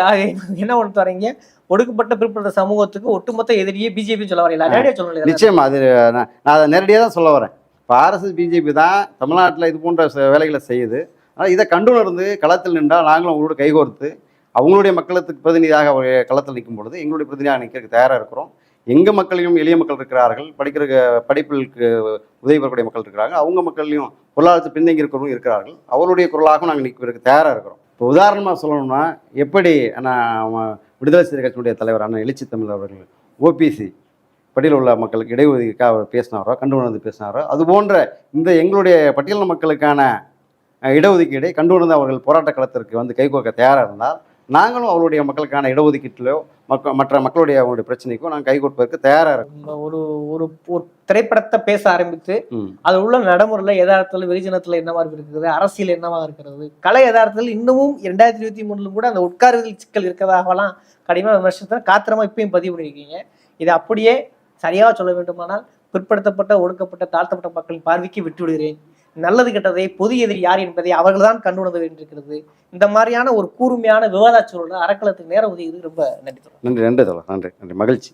என்ன ஒன்று வரீங்க ஒடுக்கப்பட்ட பிற்படுத்த சமூகத்துக்கு ஒட்டுமொத்த எதிரியே பிஜேபி சொல்ல வரையில நேரடியா சொல்ல நிச்சயமா அது நான் நான் அதை நேரடியாக தான் சொல்ல வரேன். இப்போ ஆர்எஸ்எஸ் பிஜேபி தான் தமிழ்நாட்டில் இது போன்ற வேலைகளை செய்யுது. ஆனால் இதை கண்டுணர்ந்து களத்தில் நின்றால் நாங்களும் அவங்களோட கைகோர்த்து அவங்களுடைய மக்களுக்கு பிரதிநிதியாக அவர் களத்தில் நிற்கும் பொழுது எங்களுடைய பிரதிநிதியாக நிற்கிறதுக்கு தயாராக இருக்கிறோம். எங்கள் மக்களையும் எளிய மக்கள் இருக்கிறார்கள். படிக்கிற படிப்புகளுக்கு உதவி பெறக்கூடிய மக்கள் இருக்கிறாங்க அவங்க மக்களையும் பொருளாதாரத்தில் பின்தங்கி இருக்கிறவங்க இருக்கிறார்கள். அவருடைய குரலாகவும் நாங்கள் நிற்கிறதுக்கு தயாராக இருக்கிறோம். இப்போ உதாரணமாக சொல்லணும்னா எப்படி நான் விடுதலை சிறு கட்சியினுடைய தலைவர் அண்ணன் எழுச்சி தமிழ் அவர்கள் ஓபிசி பட்டியலில் உள்ள மக்களுக்கு இடைஒதுக்கீக்காக பேசினாரோ கண்டு உணர்ந்து பேசினாரோ அது போன்ற இந்த எங்களுடைய பட்டியலின மக்களுக்கான இடஒதுக்கீடை கண்டு உணர்ந்து அவர்கள் போராட்ட களத்திற்கு வந்து கைகோர்க்க தயாராக இருந்தால் நாங்களும் அவருடைய மக்களுக்கான இடஒதுக்கீட்டிலோ மக்க மற்ற மக்களுடைய அவங்களுடைய பிரச்சனைக்கோ நாங்கள் கைகோர்ப்பதற்கு தயாராக இருக்கோம். ஒரு ஒரு ஒரு திரைப்படத்தை பேச ஆரம்பித்து. அது உள்ள நடைமுறையில யதார்த்தத்தில் வெகுஜனத்துல என்னவா இருக்கிறது அரசியல் என்னவா இருக்கிறது கலை யதார்த்தத்தில் இன்னமும் இரண்டாயிரத்தி இருபத்தி மூணுல கூட அந்த உட்காருதல் சிக்கல் இருக்கிறதாகலாம் கடினமான விமர்சனத்தை காத்திரமா இப்பயும் பதிவு பண்ணியிருக்கீங்க. இது அப்படியே சரியாக சொல்ல வேண்டுமானால் பிற்படுத்தப்பட்ட ஒடுக்கப்பட்ட தாழ்த்தப்பட்ட மக்களின் பார்வைக்கு விட்டு விடுகிறேன் நல்லது கெட்டதை பொது எதிரி யார் என்பதை அவர்கள்தான் கண்டுணர்ந்து வேண்டியிருக்கிறது இந்த மாதிரியான ஒரு கூர்மையான விவாத சூழல் அறக்களத்துக்கு நேரம் ஒதுக்கியது ரொம்ப நன்றி நன்றி நன்றி நன்றி. மகிழ்ச்சி.